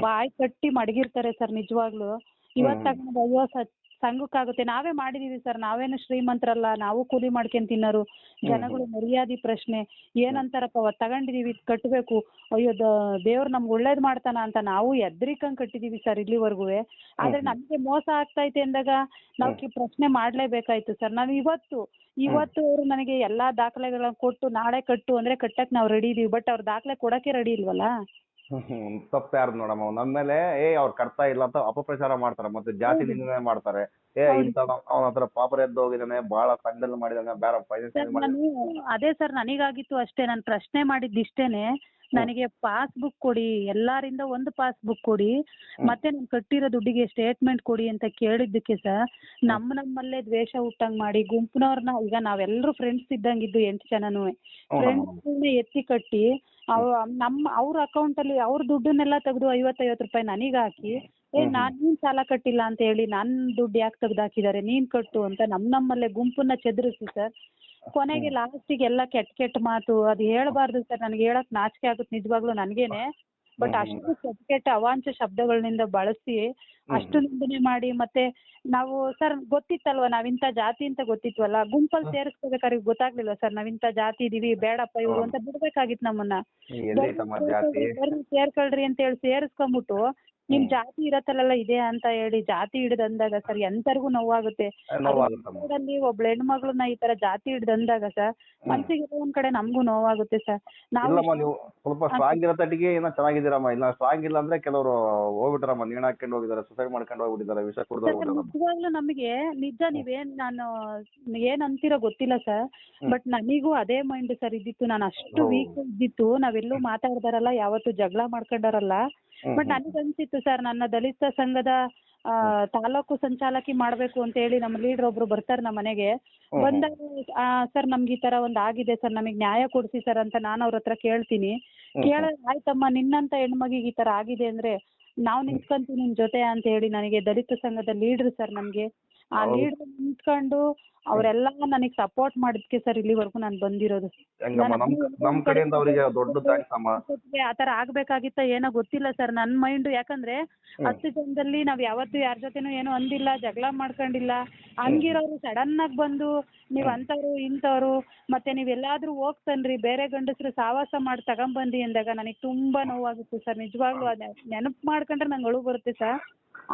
ಬಾಯಿ ಕಟ್ಟಿ ಮಡಗಿರ್ತಾರೆ ಸರ್ ನಿಜವಾಗ್ಲು. ಇವತ್ತು ತಗೊಂಡ್ ಸಂಘಕ್ಕಾಗುತ್ತೆ ನಾವೇ ಮಾಡಿದೀವಿ ಸರ್. ನಾವೇನು ಶ್ರೀಮಂತರಲ್ಲ ನಾವು ಕೂಲಿ ಮಾಡ್ಕೊಂಡ್ ತಿನ್ನೋರು. ಜನಗಳು ಮರ್ಯಾದೆ ಪ್ರಶ್ನೆ. ಏನಂತಾರಪ್ಪ ತಗೊಂಡಿದೀವಿ ಕಟ್ಟಬೇಕು ಅಯ್ಯೋ ದೇವ್ರು ನಮ್ಗೆ ಒಳ್ಳೇದು ಮಾಡ್ತಾನ ಅಂತ ನಾವು ಎದ್ರಿಕಂಗ್ ಕಟ್ಟಿದೀವಿ ಸರ್ ಇಲ್ಲಿವರೆಗೂ. ಆದ್ರೆ ನಮ್ಗೆ ಮೋಸ ಆಗ್ತೈತೆ ಅಂದಾಗ ನಾವು ಪ್ರಶ್ನೆ ಮಾಡ್ಲೇಬೇಕಾಯ್ತು ಸರ್. ನಾನು ಇವತ್ತು ಇವತ್ತು ಅವರು ನನಗೆ ಎಲ್ಲಾ ದಾಖಲೆಗಳನ್ನ ಕೊಟ್ಟು ನಾಳೆ ಕಟ್ಟು ಅಂದ್ರೆ ಕಟ್ಟಕ್ ನಾವು ರೆಡಿ ಇದೀವಿ. ಬಟ್ ಅವ್ರ ದಾಖಲೆ ಕೊಡಕ್ಕೆ ರೆಡಿ ಇಲ್ವಲ್ಲ. ತಪ್ಪು ಯಾರ್ದು ನೋಡಮ್ಮ. ನಮ್ಮ ಮೇಲೆ ಏ ಅವ್ರು ಕಟ್ತಾ ಇಲ್ಲ ಅಂತ ಅಪಪ್ರಚಾರ ಮಾಡ್ತಾರೆ. ಮತ್ತೆ ಜಾತಿ. ನಿಂದನೆ ಮಾಡ್ತಾರೆ. ಏ. ಇಂತ ಅವನ ಹತ್ರ ಪಾಪರ್ ಎದ್ದು ಹೋಗಿದ್ದಾನೆ ಬಹಳ ಸಂಡಲ್ ಮಾಡಿದಾನೆ ಬೇರೆ ಫೈನಾನ್ಸ್ ನಾನು ಅದೇ ಸರ್ ನನಗಾಗಿತ್ತು ಅಷ್ಟೇ. ನಾನು ಪ್ರಶ್ನೆ ಮಾಡಿದ್ದು ಇಷ್ಟೇನೆ. ನನಗೆ ಪಾಸ್ಬುಕ್ ಕೊಡಿ ಎಲ್ಲಾರಿಂದ ಒಂದು ಪಾಸ್ಬುಕ್ ಕೊಡಿ ಮತ್ತೆ ನಾನು ಕಟ್ಟಿರೋ ದುಡ್ಡಿಗೆ ಸ್ಟೇಟ್ಮೆಂಟ್ ಕೊಡಿ ಅಂತ ಕೇಳಿದ್ದಕ್ಕೆ ಸರ್ ನಮ್ಮ ನಮ್ಮಲ್ಲೇ ದ್ವೇಷ ಹುಟ್ಟಂಗ್ ಮಾಡಿ ಗುಂಪಿನವ್ರನ್ನ ಈಗ ನಾವೆಲ್ಲರೂ ಫ್ರೆಂಡ್ಸ್ ಇದ್ದಂಗಿದ್ದು ಎಂಟು ಜನನು ಫ್ರೆಂಡ್ಸ್ ಎತ್ತಿ ಕಟ್ಟಿ ಅವ್ ನಮ್ಮ ಅವ್ರ ಅಕೌಂಟಲ್ಲಿ ಅವ್ರ ದುಡ್ಡನ್ನೆಲ್ಲ ತೆಗೆದು ಐವತ್ತೈವತ್ತು ರೂಪಾಯಿ ನನಗೆ ಹಾಕಿ ಏ ನಾನು ನಾನ್ ನೀನ್ ಸಾಲ ಕಟ್ಟಿಲ್ಲ ಅಂತ ಹೇಳಿ ನನ್ನ ದುಡ್ಡು ಯಾಕೆ ತೆಗ್ದು ಹಾಕಿದ್ದಾರೆ ನೀನ್ ಕಟ್ಟು ಅಂತ ನಮ್ಮ ನಮ್ಮಲ್ಲೇ ಗುಂಪನ್ನ ಚದುರಿಸಿ ಸರ್ ಕೊನೆಗೆ ಲಾಸ್ಟಿಗೆ ಎಲ್ಲ ಕೆಟ್ಟ ಕೆಟ್ಟ ಮಾತು ಅದು ಹೇಳ್ಬಾರ್ದು ಸರ್. ನನಗೆ ಹೇಳಕ್ ನಾಚಿಕೆ ಆಗುತ್ತೆ ನಿಜವಾಗ್ಲೂ ನನಗೇನೆ. ಬಟ್. ಅಷ್ಟು ಕೆಟ್ಟ ಕೆಟ್ಟ ಅವಾಂಚ ಶಬ್ದಗಳಿಂದ ಬಳಸಿ ಅಷ್ಟು ನಿಂದನೆ ಮಾಡಿ ಮತ್ತೆ ನಾವು ಸರ್ ಗೊತ್ತಿತ್ತಲ್ವಾ ಇಂತ ಜಾತಿ ಅಂತ ಗೊತ್ತಿತ್ವಲ್ಲ? ಗುಂಪಲ್ಲಿ ಸೇರಿಸ್ಕೋಬೇಕಾದ್ರೆ ಗೊತ್ತಾಗ್ಲಿಲ್ವಾ ಸರ್? ಇಂತ ಜಾತಿ ಇದೀವಿ ಬೇಡಪ್ಪ ಇವ್ರು ಅಂತ ಬಿಡ್ಬೇಕಾಗಿತ್ತು ನಮ್ಮನ್ನ. ಬರ್ರಿ ಸೇರ್ಕೊಳ್ರಿ ಅಂತ ಹೇಳಿ ಸೇರಿಸ್ಕೊಂಬಿಟ್ಟು ನಿಮ್. ಜಾತಿ ಇರತ್ತಲ್ಲ ಇದೆ ಅಂತ ಹೇಳಿ ಜಾತಿ ಹಿಡ್ದ್ ಅಂದಾಗ ಸರ್ ಎಂತರಿಗೂ ನೋವಾಗುತ್ತೆ. ನೋವಾಗುತ್ತಮ್ಮ ಊರಲ್ಲಿ ಒಬ್ಳು ಹೆಣ್ಮಗ್ಳನ್ನ ಈ ತರ ಜಾತಿ ಹಿಡ್ದ್ ಅಂದಾಗ ಸರ್ ಮನ್ಸಿಗೆ ಎಲ್ಲೋ ಒಂದ್ ಕಡೆ ನಮಗೂ ನೋವಾಗುತ್ತೆ ಸರ್. ನಾವು ಇಲ್ಲಮ್ಮ ನೀವು ಸ್ವಲ್ಪ ಸ್ಟ್ರಾಂಗ್ ಇರೋ ತಟ್ಟಿಗೆ ಏನೋ ಚೆನ್ನಾಗಿದ್ದೀರಮ್ಮ. ಇಲ್ಲ ಸ್ಟ್ರಾಂಗ್ ಇಲ್ಲ ಅಂದ್ರೆ ಕೆಲವರು ಹೋಗ್ಬಿಟ್ರಮ್ಮ. ನೀಣ ಹಾಕೊಂಡು ಹೋಗಿದ್ದಾರೆ ಸುಸೈಡ್ ಮಾಡ್ಕೊಂಡು ಹೋಗ್ಬಿಟ್ಟಿದ್ದಾರೆ ವಿಷ ಕುಡ್ದು ಸರ್ ನಿಜವಾಗ್ಲೂ ನಮಗೆ ನಿಜ ನೀವೇನ್ ನಾನು ಏನ್ ಅಂತೀರೋ ಗೊತ್ತಿಲ್ಲ ಸರ್. ಬಟ್ ನನಗೂ ಅದೇ ಮೈಂಡ್ ಸರ್ ಇದ್ದಿತ್ತು. ನಾನು ಅಷ್ಟು. ವೀಕ್ ಇದ್ದಿತ್ತು. ನಾವೆಲ್ಲೂ ಮಾತಾಡ್ದಾರಲ್ಲ ಯಾವತ್ತು ಜಗಳ ಮಾಡ್ಕೊಂಡಾರಲ್ಲ. ಬಟ್. ನನಗನ್ಸಿತ್ತು ಸರ್ ನನ್ನ ದಲಿತ ಸಂಘದ ಆ, ತಾಲೂಕು ಸಂಚಾಲಕಿ ಮಾಡ್ಬೇಕು ಅಂತ ಹೇಳಿ ನಮ್ಮ ಲೀಡರ್ ಒಬ್ರು ಬರ್ತಾರೆ ನಮ್ಮ ಮನೆಗೆ. ಬಂದಾಗ ಆ, ಸರ್ ನಮ್ಗೆ ಈ ತರ ಒಂದ್ ಆಗಿದೆ ಸರ್ ನಮಗೆ ನ್ಯಾಯ ಕೊಡ್ಸಿ ಸರ್ ಅಂತ ನಾನು ಅವ್ರ ಹತ್ರ ಕೇಳ್ತೀನಿ. ಕೇಳ ಆಯ್ತಮ್ಮ ನಿನ್ನಂತ ಹೆಣ್ಮಗಿಗೆ ಈ ತರ ಆಗಿದೆ ಅಂದ್ರೆ ನಾವು ನಿಂತ್ಕೊಂತೀವಿ ನಿಮ್ ಜೊತೆ ಅಂತ ಹೇಳಿ ನನಗೆ ದಲಿತ ಸಂಘದ ಲೀಡರ್ ಸರ್ ನಮ್ಗೆ ಆ. ಲೀಡರ್ ನಿಂತ್ಕೊಂಡು ಅವರೆಲ್ಲ ನನಗೆ ಸಪೋರ್ಟ್ ಮಾಡಿದ್ಕೆ ಸರ್ ಇಲ್ಲಿವರೆಗೂ ನಾನು ಬಂದಿರೋದು. ಹೆಂಗಮ್ಮ ನಮ್ ನಮ್ ಕಡೆಯಿಂದ ಅವರಿಗೆ ದೊಡ್ಡ ಥ್ಯಾಂಕ್ಸ್ ಅಮ್ಮ. ಅಷ್ಟೊತ್ತಿಗೆ ಆ ಥರ ಆಗ್ಬೇಕಾಗಿತ್ತ ಏನೋ ಗೊತ್ತಿಲ್ಲ ಸರ್. ನನ್ನ ಮೈಂಡ್ ಯಾಕಂದ್ರೆ ಹತ್ತು ಜನದಲ್ಲಿ ನಾವ್ ಯಾವತ್ತೂ ಯಾರ ಜೊತೆನೂ ಏನೂ ಅಂದಿಲ್ಲ ಜಗಳ ಮಾಡ್ಕೊಂಡಿಲ್ಲ. ಹಂಗಿರೋರು ಸಡನ್ ಆಗಿ ಬಂದು ನೀವ್ ಅಂತವ್ರು ಇಂಥವ್ರು ಮತ್ತೆ ನೀವೆಲ್ಲಾದ್ರೂ ಹೋಗ್ತನ್ರಿ ಬೇರೆ ಗಂಡಸರು ಸಾವಾಸ ಮಾಡಿ ತಗೊಂಬಂದಿ ಅಂದಾಗ ನನಗೆ ತುಂಬಾ ನೋವಾಗುತ್ತೆ ಸರ್. ನಿಜವಾಗ್ಲೂ ಅದ್ ನೆನಪು ಮಾಡ್ಕೊಂಡ್ರೆ ನಂಗೆ ಅಳು ಬರುತ್ತೆ ಸರ್.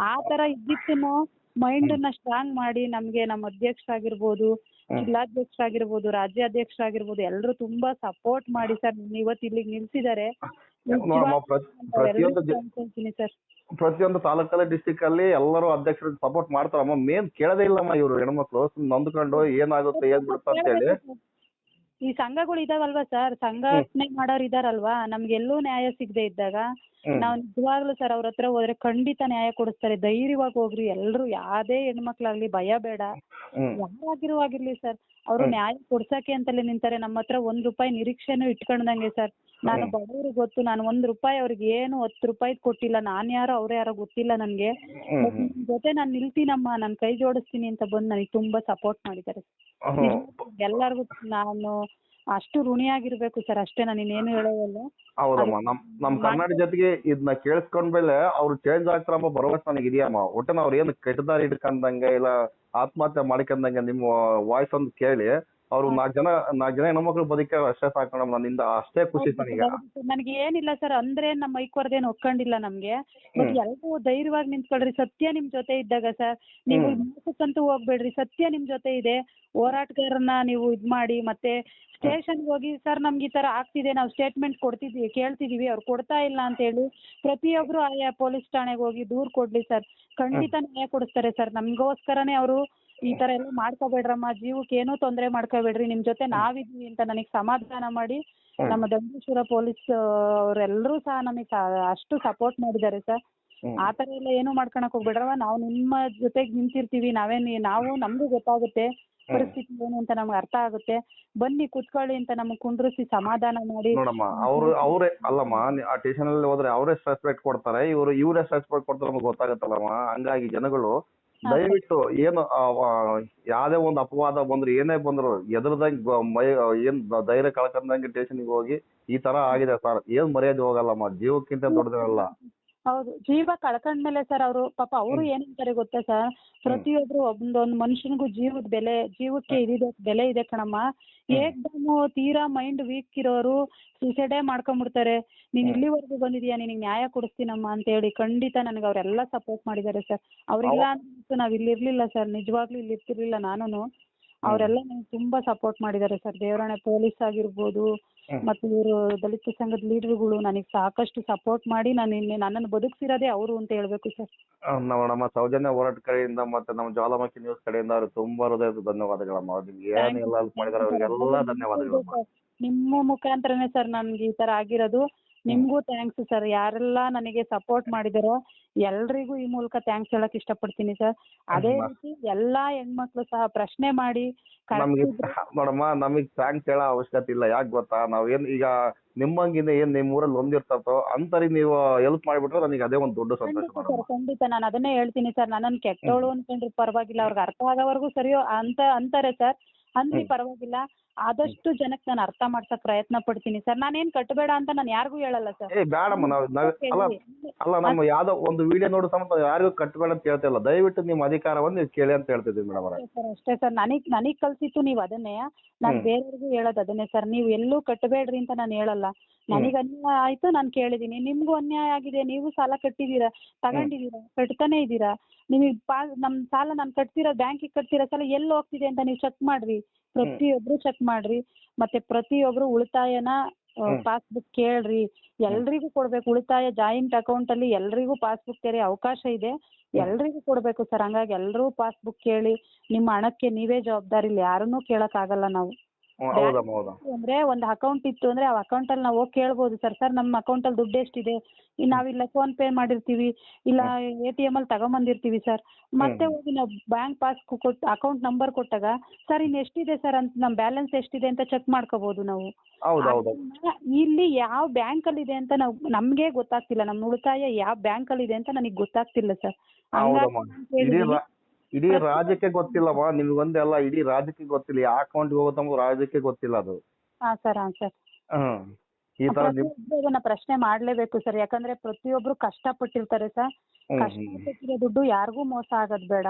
ಆ ತರ ಇದ್ದಿತ್ತುನು ಮೈಂಡನ್ನ ಸ್ಟ್ರಾಂಗ್ ಮಾಡಿ ನಮ್ಗೆ ನಮ್ಮ ಅಧ್ಯಕ್ಷರಾಗಿರ್ಬೋದು ಜಿಲ್ಲಾಧ್ಯಕ್ಷರಾಗಿರ್ಬೋದು ರಾಜ್ಯಾಧ್ಯಕ್ಷರಾಗಿರ್ಬೋದು ಎಲ್ಲರೂ ತುಂಬಾ ಸಪೋರ್ಟ್ ಮಾಡಿ ಸರ್ ಇವತ್ತು ಇಲ್ಲಿಗೆ ನಿಲ್ಸಿದ್ದಾರೆ ಪ್ರತಿಯೊಂದು ಸರ್ ಪ್ರತಿಯೊಂದು ತಾಲೂಕಲ್ಲಿ ಡಿಸ್ಟಿಕ್ ಅಲ್ಲಿ ಎಲ್ಲರೂ ಅಧ್ಯಕ್ಷರ ಸಪೋರ್ಟ್ ಮಾಡ್ತಾರಮ್ಮ. ಮೇನ್ ಕೇಳದೇ ಇಲ್ಲಮ್ಮ ಇವ್ರು ಹೆಣ್ಮಕ್ಳು. ನೊಂದ್ಕೊಂಡು ಏನಾಗುತ್ತೆ ಏನ್ ಬಿಡುತ್ತೆ ಅಂತ ಹೇಳಿ. ಈ ಸಂಘಗಳು ಇದಾವಲ್ವಾ ಸರ್ ಸಂಘಟನೆ ಮಾಡೋರು ಇದಾರಲ್ವಾ? ನಮ್ಗೆಲ್ಲೂ ನ್ಯಾಯ ಸಿಗದೆ ಇದ್ದಾಗ. ನಾವು ನಿಜವಾಗ್ಲೂ ಸರ್ ಅವ್ರ ಹತ್ರ ಹೋದ್ರೆ ಖಂಡಿತ ನ್ಯಾಯ ಕೊಡಿಸ್ತಾರೆ. ಧೈರ್ಯವಾಗಿ ಹೋಗ್ರಿ. ಎಲ್ಲರೂ ಯಾವ್ದೇ ಹೆಣ್ಮಕ್ಳಾಗ್ಲಿ ಭಯ ಬೇಡ. ಯಾರಾಗಿರುವಾಗಿರ್ಲಿ ಸರ್ ಅವರು ನ್ಯಾಯ ಕೊಡ್ಸಕ್ಕೆ ಅಂತಲೇ ನಿಂತಾರೆ. ನಮ್ಮ ಹತ್ರ ಒಂದ್ ರೂಪಾಯಿ ನಿರೀಕ್ಷೆನೂ ಇಟ್ಕೊಂಡಂಗೆ ಸರ್. ನಾನು ಬಡವರು ಬಡವ್ರಿಗೆ ಗೊತ್ತು. ನಾನು ಒಂದ್ ರೂಪಾಯಿ ಅವ್ರಿಗೆ ಏನು ಹತ್ತು ರೂಪಾಯಿ ಕೊಟ್ಟಿಲ್ಲ. ನಾನು ಯಾರು ಅವ್ರು ಯಾರೋ ಗೊತ್ತಿಲ್ಲ ನನಗೆ. ಜೊತೆ ನಾನು ನಿಲ್ತೀನಮ್ಮ. ನಾನು ಕೈ ಜೋಡಿಸ್ತೀನಿ ಅಂತ ಬಂದು ನನಗೆ ತುಂಬಾ ಸಪೋರ್ಟ್ ಮಾಡಿದ್ದಾರೆ. ಎಲ್ಲರಿಗೂ ನಾನು ಅಷ್ಟು ಋಣಿಯಾಗಿರ್ಬೇಕು ಸರ್ ಅಷ್ಟೇ ನಾನು ಇನ್ನೇನು ಹೇಳೋದಲ್ಲ. ಹೌದಮ್ಮ ನಮ್ ನಮ್ ಕರ್ನಾಟಕ ಜೊತೆಗೆ ಇದನ್ನ ಕೇಳಿಸ್ಕೊಂಡ್ಮೇಲೆ ಅವ್ರು ಚೇಂಜ್ ಆಗ್ತಾರಮ್ಮ ಭರವಸೆ ನನಗೆ ಇದೆಯಮ್ಮ. ಒಟ್ಟು ಅವ್ರು ಏನು ಕೆಟ್ಟ ದಾರಿ ಹಿಡ್ಕೊಂಡಂಗೆ ಇಲ್ಲ ಆತ್ಮಹತ್ಯೆ ಮಾಡ್ಕೊಂಡಂಗೆ ನಿಮ್ಮ ವಾಯ್ಸ್ ಒಂದು ಕೇಳಿ ಅವ್ರು ನಾಲ್ಕು ಜನ ನಾಲ್ಕು ಜನ ಹೆಣ್ಮಕ್ಳು ಬದುಕ ಅಷ್ಟೇ ಸಾಕು ನನ್ನಿಂದ ಅಷ್ಟೇ ಖುಷಿ ನನಗೆ ನನಗೆ ಏನಿಲ್ಲ ಸರ್ ಅಂದ್ರೆ ನಮ್ಮ ಏನ್ ಒಕ್ಕಂಡಿಲ್ಲ ನಮ್ಗೆ. ಬಟ್. ಎಲ್ಲರೂ ಧೈರ್ಯವಾಗಿ ನಿಂತ್ಕೊಳ್ರಿ ಸತ್ಯ ನಿಮ್ ಜೊತೆ ಇದ್ದಾಗ ಸರ್. ನೀವು. ಮೋಸಕ್ಕಂತೂ ಹೋಗ್ಬೇಡ್ರಿ ಸತ್ಯ ನಿಮ್ ಜೊತೆ ಇದೆ. ಹೋರಾಟಗಾರನ್ನ ನೀವು ಇದ್ ಮಾಡಿ ಮತ್ತೆ ಸ್ಟೇಷನ್ ಹೋಗಿ ಸರ್ ನಮ್ಗೆ ಈ ತರ ಆಗ್ತಿದೆ ನಾವು ಸ್ಟೇಟ್ಮೆಂಟ್ ಕೊಡ್ತಿದೀವಿ ಕೇಳ್ತಿದೀವಿ ಅವ್ರು ಕೊಡ್ತಾ ಇಲ್ಲ ಅಂತ ಹೇಳಿ ಪ್ರತಿಯೊಬ್ರು ಆಯಾ ಪೊಲೀಸ್ ಠಾಣೆಗೆ ಹೋಗಿ ದೂರ್ ಕೊಡ್ಲಿ ಸರ್. ಖಂಡಿತ ನ್ಯಾಯ ಕೊಡಿಸ್ತಾರೆ ಸರ್. ನಮ್ಗೋಸ್ಕರನೇ ಅವರು ಈ ತರ ಎಲ್ಲ ಮಾಡ್ಕೋಬೇಡ್ರಮ್ಮ. ಜೀವಕ್ಕೆ ಏನೂ ತೊಂದ್ರೆ ಮಾಡ್ಕೋಬೇಡ್ರಿ. ನಿಮ್ ಜೊತೆ ನಾವಿದೀವಿ ಅಂತ ನನಗೆ ಸಮಾಧಾನ ಮಾಡಿ. ನಮ್ಮ ದಂಡೇಶ್ವರ ಪೊಲೀಸ್ ಅವರೆಲ್ಲರೂ ಸಹ ನಮಗೆ ಅಷ್ಟು ಸಪೋರ್ಟ್ ಮಾಡಿದ್ದಾರೆ ಸರ್. ಆ ತರ ಎಲ್ಲ ಏನು ಮಾಡ್ಕೊಳಕ್ ಹೋಗ್ಬೇಡ್ರವ ನಾವು ನಿಮ್ಮ ಜೊತೆಗೆ ನಿಂತಿರ್ತೀವಿ. ನಾವೇನು ನಾವು ನಮಗೂ ಗೊತ್ತಾಗುತ್ತೆ ಪರಿಸ್ಥಿತಿ ಏನು ಅಂತ ನಮ್ಗೆ ಅರ್ಥ ಆಗುತ್ತೆ. ಬನ್ನಿ ಕುತ್ಕೊಳ್ಳಿ ಅಂತ ನಮಗೆ ಕುಂಡ್ರಿಸಿ ಸಮಾಧಾನ ಮಾಡಿ. ನೋಡಮ್ಮ ಅವ್ರು ಅವರೇ ಅಲ್ಲಮ್ಮ ಆ ಸ್ಟೇಷನ್ ಅಲ್ಲಿ ಹೋದ್ರೆ ಅವರೇ ರೆಸ್ಪೆಕ್ಟ್ ಕೊಡ್ತಾರೆ ಇವರು ಇವರೇ ರೆಸ್ಪೆಕ್ಟ್ ಕೊಡ್ತಾರೆ ನಮಗೆ ಗೊತ್ತಾಗುತ್ತಲ್ಲಮ್ಮ. ಹಂಗಾಗಿ ಜನಗಳು ದಯವಿಟ್ಟು ಏನು ಯಾವ್ದೇ ಒಂದು ಅಪವಾದ ಬಂದ್ರು, ಏನೇ ಬಂದ್ರು ಎದುರ್ದಂಗ್ ಮೈ ಏನ್ ಧೈರ್ಯ ಕಳ್ಕೊಂಡಂಗೆ ಟೇಷನ್ಗೆ ಹೋಗಿ ಈ ತರ ಆಗಿದೆ ಸರ್. ಏನ್ ಮರ್ಯಾದೆ ಹೋಗಲ್ಲಮ್ಮ, ಜೀವಕ್ಕಿಂತ ದೊಡ್ಡದಲ್ಲ ಹೌದು. ಜೀವ ಕಳ್ಕೊಂಡ್ಮೇಲೆ ಸರ್ ಅವರು ಪಾಪ ಅವರು ಏನಂತಾರೆ ಗೊತ್ತಾ ಸರ್? ಪ್ರತಿಯೊಬ್ರು ಒಂದೊಂದು ಮನುಷ್ಯನಿಗೂ ಜೀವದ ಬೆಲೆ ಜೀವಕ್ಕೆ ಇದಿದೆ ಬೆಲೆ ಇದೆ ಕಣಮ್ಮ. ಏಕ್ದಮ್ ತೀರಾ ಮೈಂಡ್ ವೀಕ್ ಇರೋರು ಸುಸೈಡೇ ಮಾಡ್ಕೊಂಡ್ಬಿಡ್ತಾರೆ ನೀನ್ ಇಲ್ಲಿವರೆಗೂ ಬಂದಿದ್ಯಾ? ನಿನಗೆ ನ್ಯಾಯ ಕೊಡಿಸ್ತೀನಮ್ಮ ಅಂತ ಹೇಳಿ ಖಂಡಿತ ನನಗೆ ಅವರೆಲ್ಲ ಸಪೋರ್ಟ್ ಮಾಡಿದ್ದಾರೆ ಸರ್. ಅವ್ರಿಲ್ಲ ಅಂತ ನಾವ್ ಇಲ್ಲಿ ಇರ್ಲಿಲ್ಲ ಸರ್. ನಿಜವಾಗ್ಲೂ ಇಲ್ಲಿ ಇರ್ತಿರ್ಲಿಲ್ಲ ನಾನು ಅವರೆಲ್ಲ ನಂಗೆ ತುಂಬಾ ಸಪೋರ್ಟ್ ಮಾಡಿದ್ದಾರೆ ಸರ್. ದೇವರಾಣೆ ಪೊಲೀಸ್ ಆಗಿರ್ಬೋದು ಮತ್ತೆ ಇವರು ದಲಿತ ಸಂಘದ ಲೀಡರ್ಗಳು ನನಗೆ ಸಾಕಷ್ಟು ಸಪೋರ್ಟ್ ಮಾಡಿ ನಾನು ಇನ್ನೇ ನನ್ನನ್ನು ಬದುಕಿಸಿರೋದೇ ಅವರು ಅಂತ ಹೇಳ್ಬೇಕು ಸರ್. ನಾವು ನಮ್ಮ ಸೌಜನ್ಯ ಹೋರಾಟ ಕಡೆಯಿಂದ ಮತ್ತೆ ನಮ್ಮ ಜ್ವಾಲಾಮುಖಿ ನ್ಯೂಸ್ ಕಡೆಯಿಂದ ಅವ್ರು ತುಂಬಾ ಹೃದಯದ ಧನ್ಯವಾದಗಳಮ್ಮ ಅವ್ರು ನಿಮ್ಗೆ ಏನೆಲ್ಲ ಹೆಲ್ಪ್ ಮಾಡಿದಾರೆ ಅವ್ರಿಗೆಲ್ಲ ಧನ್ಯವಾದಗಳಮ್ಮ ನಿಮ್ಮ ಮುಖಾಂತರನೇ ಸರ್ ನನ್ಗೆ ಈ ತರ ಆಗಿರೋದು. ನಿಮ್ಗೂ ಥ್ಯಾಂಕ್ಸ್ ಸರ್ ಯಾರೆಲ್ಲ ನನಗೆ ಸಪೋರ್ಟ್ ಮಾಡಿದಾರೋ ಎಲ್ರಿಗೂ ಈ ಮೂಲಕ ಥ್ಯಾಂಕ್ಸ್ ಹೇಳಕ್ ಇಷ್ಟಪಡ್ತೀನಿ ಸರ್ ಅದೇ ರೀತಿ ಎಲ್ಲಾ ಹೆಣ್ಮಕ್ಳು ಸಹ ಪ್ರಶ್ನೆ ಮಾಡಿ ನಮ್ಗೆ ನೋಡಮ್ಮ ನಮಗ್ ಥ್ಯಾಂಕ್ಸ್ ಹೇಳೋ ಅವಶ್ಯಕತೆ ಇಲ್ಲ. ಯಾಕೆ ಗೊತ್ತಾ? ನಾವ್ ಏನ್ ಈಗ ನಿಮ್ಮಂಗಿನ ಏನ್ ನಿಮ್ ಊರಲ್ಲಿ ಒಂದಿರ್ತತೋ ಅಂತರಿ ನೀವು ಹೆಲ್ಪ್ ಮಾಡಿಬಿಟ್ರೆ ನನಗೆ ಅದೇ ಒಂದು ದೊಡ್ಡ ಸಂತೋಷ ಖಂಡಿತ ಸರ್ ಖಂಡಿತ. ನಾನು ಅದನ್ನೇ ಹೇಳ್ತೀನಿ ಸರ್ ನನ್ನನ್ನು ಕೆಟ್ಟವಳು ಅನ್ಕೊಂಡ್ರೆ ಪರವಾಗಿಲ್ಲ. ಅವ್ರಿಗೆ ಅರ್ಥ ಆಗೋವರೆಗೂ ಸರಿಯೋ ಅಂತ ಅಂತಾರೆ ಸರ್ ಅಂದ್ರಿ. ಪರವಾಗಿಲ್ಲ. ಆದಷ್ಟು ಜನಕ್ಕೆ ನಾನು ಅರ್ಥ ಮಾಡ್ಸಕ್ ಪ್ರಯತ್ನ ಪಡ್ತೀನಿ ಸರ್. ನಾನೇನ್ ಕಟ್ಟಬೇಡ ಅಂತ ನಾನು ಯಾರಿಗೂ ಹೇಳಲ್ಲ ಸರ್. ಏ ಬೇಡಮ್ಮ ನಾವ್ ಅಲ್ಲ ಅಲ್ಲ ನಮ್ಮ ಯಾವ್ದೋ ಒಂದು ವಿಡಿಯೋ ನೋಡೋ ಸಮೇತ ಯಾರಿಗೂ ಕಟ್ಟಬೇಡ ಅಂತ ಹೇಳ್ತಿಲ್ಲ ದಯವಿಟ್ಟು ನಿಮ್ಮ ಅಧಿಕಾರವನ್ನು ನೀವು ಕೇಳಿ ಅಂತ ಹೇಳ್ತಿದ್ದೀವಿ ಮೇಡಮ್ ಅವರೇ. ಸರ್ ಅಷ್ಟೇ ಸರ್. ನನಗ್ ನನಗ್ ಕಲ್ಸಿತ್ತು ನೀವು ಅದನ್ನೇ. ನಾನು. ಬೇರೆಯವ್ರಿಗೂ ಹೇಳೋದು ಅದನ್ನೇ ಸರ್. ನೀವು ಎಲ್ಲೂ ಕಟ್ಟಬೇಡ್ರಿ ಅಂತ ನಾನು ಹೇಳಲ್ಲ. ನನಗೆ ಅನ್ಯಾಯ ಆಯ್ತು ನಾನು ಕೇಳಿದೀನಿ. ನಿಮ್ಗೂ ಅನ್ಯಾಯ ಆಗಿದೆ ನೀವು ಸಾಲ ಕಟ್ಟಿದೀರ ತಗೊಂಡಿದೀರಾ ಕಟ್ತಾನೆ ಇದ್ದೀರಾ? ನಿಮಗೆ ಪಾ ನಮ್ ಸಾಲ ನಾನು ಕಟ್ತಿರೋ ಬ್ಯಾಂಕಿಗೆ ಕಟ್ತಿರೋ ಸಾಲ ಎಲ್ಲಿ ಹೋಗ್ತಿದೆ ಅಂತ ನೀವು ಚೆಕ್ ಮಾಡ್ರಿ. ಪ್ರತಿಯೊಬ್ರು ಚೆಕ್ ಮಾಡ್ರಿ. ಮತ್ತೆ ಪ್ರತಿಯೊಬ್ರು ಉಳಿತಾಯನ. ಪಾಸ್ಬುಕ್ ಕೇಳ್ರಿ. ಎಲ್ರಿಗೂ ಕೊಡ್ಬೇಕು. ಉಳಿತಾಯ ಜಾಯಿಂಟ್ ಅಕೌಂಟ್ ಅಲ್ಲಿ ಎಲ್ರಿಗೂ ಪಾಸ್ಬುಕ್ ತೆರೆ ಅವಕಾಶ ಇದೆ. ಎಲ್ರಿಗೂ ಕೊಡ್ಬೇಕು ಸರ್ ಹಂಗಾಗಿ ಎಲ್ಲರೂ ಪಾಸ್ಬುಕ್ ಕೇಳಿ ನಿಮ್ಮ ಹಣಕ್ಕೆ ನೀವೇ ಜವಾಬ್ದಾರಿ ಇಲ್ಲಿ ಯಾರನ್ನೂ ಕೇಳಕ್ ಆಗಲ್ಲ ನಾವು. ಹೌದಮ್ಮ ಹೌದಾ. ಅಂದ್ರೆ ಒಂದು ಅಕೌಂಟ್ ಇತ್ತು ಅಂದ್ರೆ ಆ ಅಕೌಂಟ್ ಅಲ್ಲಿ ನಾವು ಹೋಗಿ ಕೇಳ್ಬೋದು ಸರ್. ಸರ್ ನಮ್ಮ ಅಕೌಂಟ್ ಅಲ್ಲಿ ದುಡ್ಡು ಎಷ್ಟಿದೆ? ಈ ನಾವಿಲ್ಲ ಫೋನ್ ಪೇ ಮಾಡಿರ್ತೀವಿ. ಇಲ್ಲ ಎ ಟಿ ಎಂ ಅಲ್ಲಿ ತಗೊಂಬಂದಿರ್ತೀವಿ ಸರ್. ಮತ್ತೆ ಹೋಗಿ ನಾವು ಬ್ಯಾಂಕ್ ಪಾಸ್ ಕೊಟ್ಟು ಅಕೌಂಟ್ ನಂಬರ್ ಕೊಟ್ಟಾಗ ಸರ್ ಇನ್ನು ಎಷ್ಟಿದೆ ಸರ್ ಅಂತ ನಮ್ಮ ಬ್ಯಾಲೆನ್ಸ್ ಎಷ್ಟಿದೆ ಅಂತ ಚೆಕ್ ಮಾಡ್ಕೋಬಹುದು ನಾವು. ಹೌದು ಹೌದು. ಅದನ್ನ ಇಲ್ಲಿ ಯಾವ ಬ್ಯಾಂಕ್ ಅಲ್ಲಿ ಇದೆ ಅಂತ ನಾವು ನಮ್ಗೆ ಗೊತ್ತಾಗ್ತಿಲ್ಲ. ನಮ್ಮ ಉಳಿತಾಯ ಯಾವ ಬ್ಯಾಂಕ್ ಅಲ್ಲಿ ಇದೆ ಅಂತ ನನಗೆ ಗೊತ್ತಾಗ್ತಿಲ್ಲ ಸರ್. ಹೌದಮ್ಮ. ಇಡೀ ರಾ- ಇಡೀ ರಾಜ್ಯಕ್ಕೆ ಗೊತ್ತಿಲ್ಲಮ್ಮ ನಿಮ್ಗೊಂದೇ ಅಲ್ಲ ಇಡೀ ರಾಜ್ಯಕ್ಕೆ ಗೊತ್ತಿಲ್ಲ ಯಾವ ಹೋಗುತ್ತಂಬ ರಾಜ್ಯಕ್ಕೆ ಗೊತ್ತಿಲ್ಲ ಅದು. ಹಾ ಸರ್ ಹಾ ಸರ್. ಹ್ಮ್. ಈ ತರ ನಿಮ್ ಪ್ರಶ್ನೆ ಮಾಡ್ಲೇಬೇಕು ಸರ್. ಯಾಕಂದ್ರೆ ಪ್ರತಿಯೊಬ್ರು ಕಷ್ಟಪಟ್ಟಿರ್ತಾರೆ ಸರ್. ಕಷ್ಟ ಪಟ್ಟಿರೋ ದುಡ್ಡು ಯಾರಿಗೂ ಮೋಸ ಆಗೋದ್ ಬೇಡ.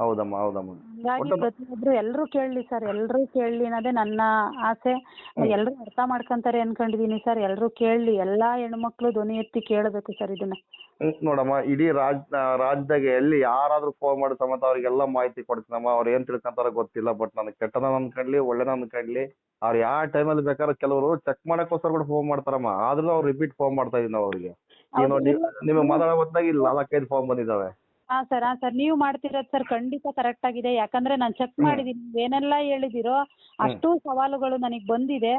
ಹೌದಮ್ಮ ಹೌದಮ್ಮ. ಹಂಗಾಗಿ ಪ್ರತಿಯೊಬ್ರು ಎಲ್ಲರೂ ಕೇಳಲಿ ಸರ್ ಎಲ್ಲರೂ ಕೇಳಲಿ ಅನ್ನೋದೇ ನನ್ನ ಆಸೆ. ಎಲ್ಲರೂ ಅರ್ಥ ಮಾಡ್ಕೊಂತಾರೆ ಅನ್ಕೊಂಡಿದೀನಿ ಸರ್ ಎಲ್ಲರೂ ಕೇಳಲಿ ಎಲ್ಲಾ ಹೆಣ್ಮಕ್ಳು ಧ್ವನಿ ಎತ್ತಿ ಕೇಳಬೇಕು ಸರ್ ಇದನ್ನ. ಹ್ಮ್, ನೋಡಮ್ಮ ಇಡೀ ರಾಜ್ ರಾಜ್ಯದಾಗ ಎಲ್ಲಿ ಯಾರಾದ್ರೂ ಫೋನ್ ಮಾಡಿ ಸಮೇತ ಅವ್ರಿಗೆಲ್ಲ ಮಾಹಿತಿ ಕೊಡ್ತೀನಮ್ಮ ಅವ್ರು ಏನ್ ತಿಳ್ಕೊಂತಾರ ಗೊತ್ತಿಲ್ಲ ಬಟ್ ನನಗೆ ಕೆಟ್ಟದ ಅನ್ಕೊಂಡ್ಲಿ ಒಳ್ಳೆದ ಅನ್ಕೊಂಡ್ಲಿ ಅವ್ರು ಯಾವ ಟೈಮಲ್ಲಿ ಬೇಕಾದ್ರೆ ಕೆಲವರು ಚೆಕ್ ಮಾಡಕ್ಕೋಸ್ಕರ ಕೂಡ ಫೋನ್ ಮಾಡ್ತಾರಮ್ಮ ಆದ್ರೂ ಅವ್ರು ರಿಪೀಟ್ ಫೋನ್ ಮಾಡ್ತಾ ಇದೀವಿ ನಾವು ಅವ್ರಿಗೆ. ನಿಮಗೆ ಮಾತಾಡೋ ಹೊತ್ತಾಗ ಇಲ್ಲಿ ನಾಲ್ಕೈದು ಫೋನ್ ಬಂದಿದ್ದಾವೆ. ಹಾ ಸರ್ ಹಾ ಸರ್ ನೀವು ಮಾಡ್ತಿರೋದು ಸರ್ ಖಂಡಿತ ಕರೆಕ್ಟ್ ಆಗಿದೆ. ಯಾಕಂದ್ರೆ ನಾನು ಚೆಕ್ ಮಾಡಿದೀನಿ. ಏನೆಲ್ಲ ಹೇಳಿದಿರೋ ಅಷ್ಟು ಸವಾಲುಗಳು ನನಗೆ ಬಂದಿದೆ.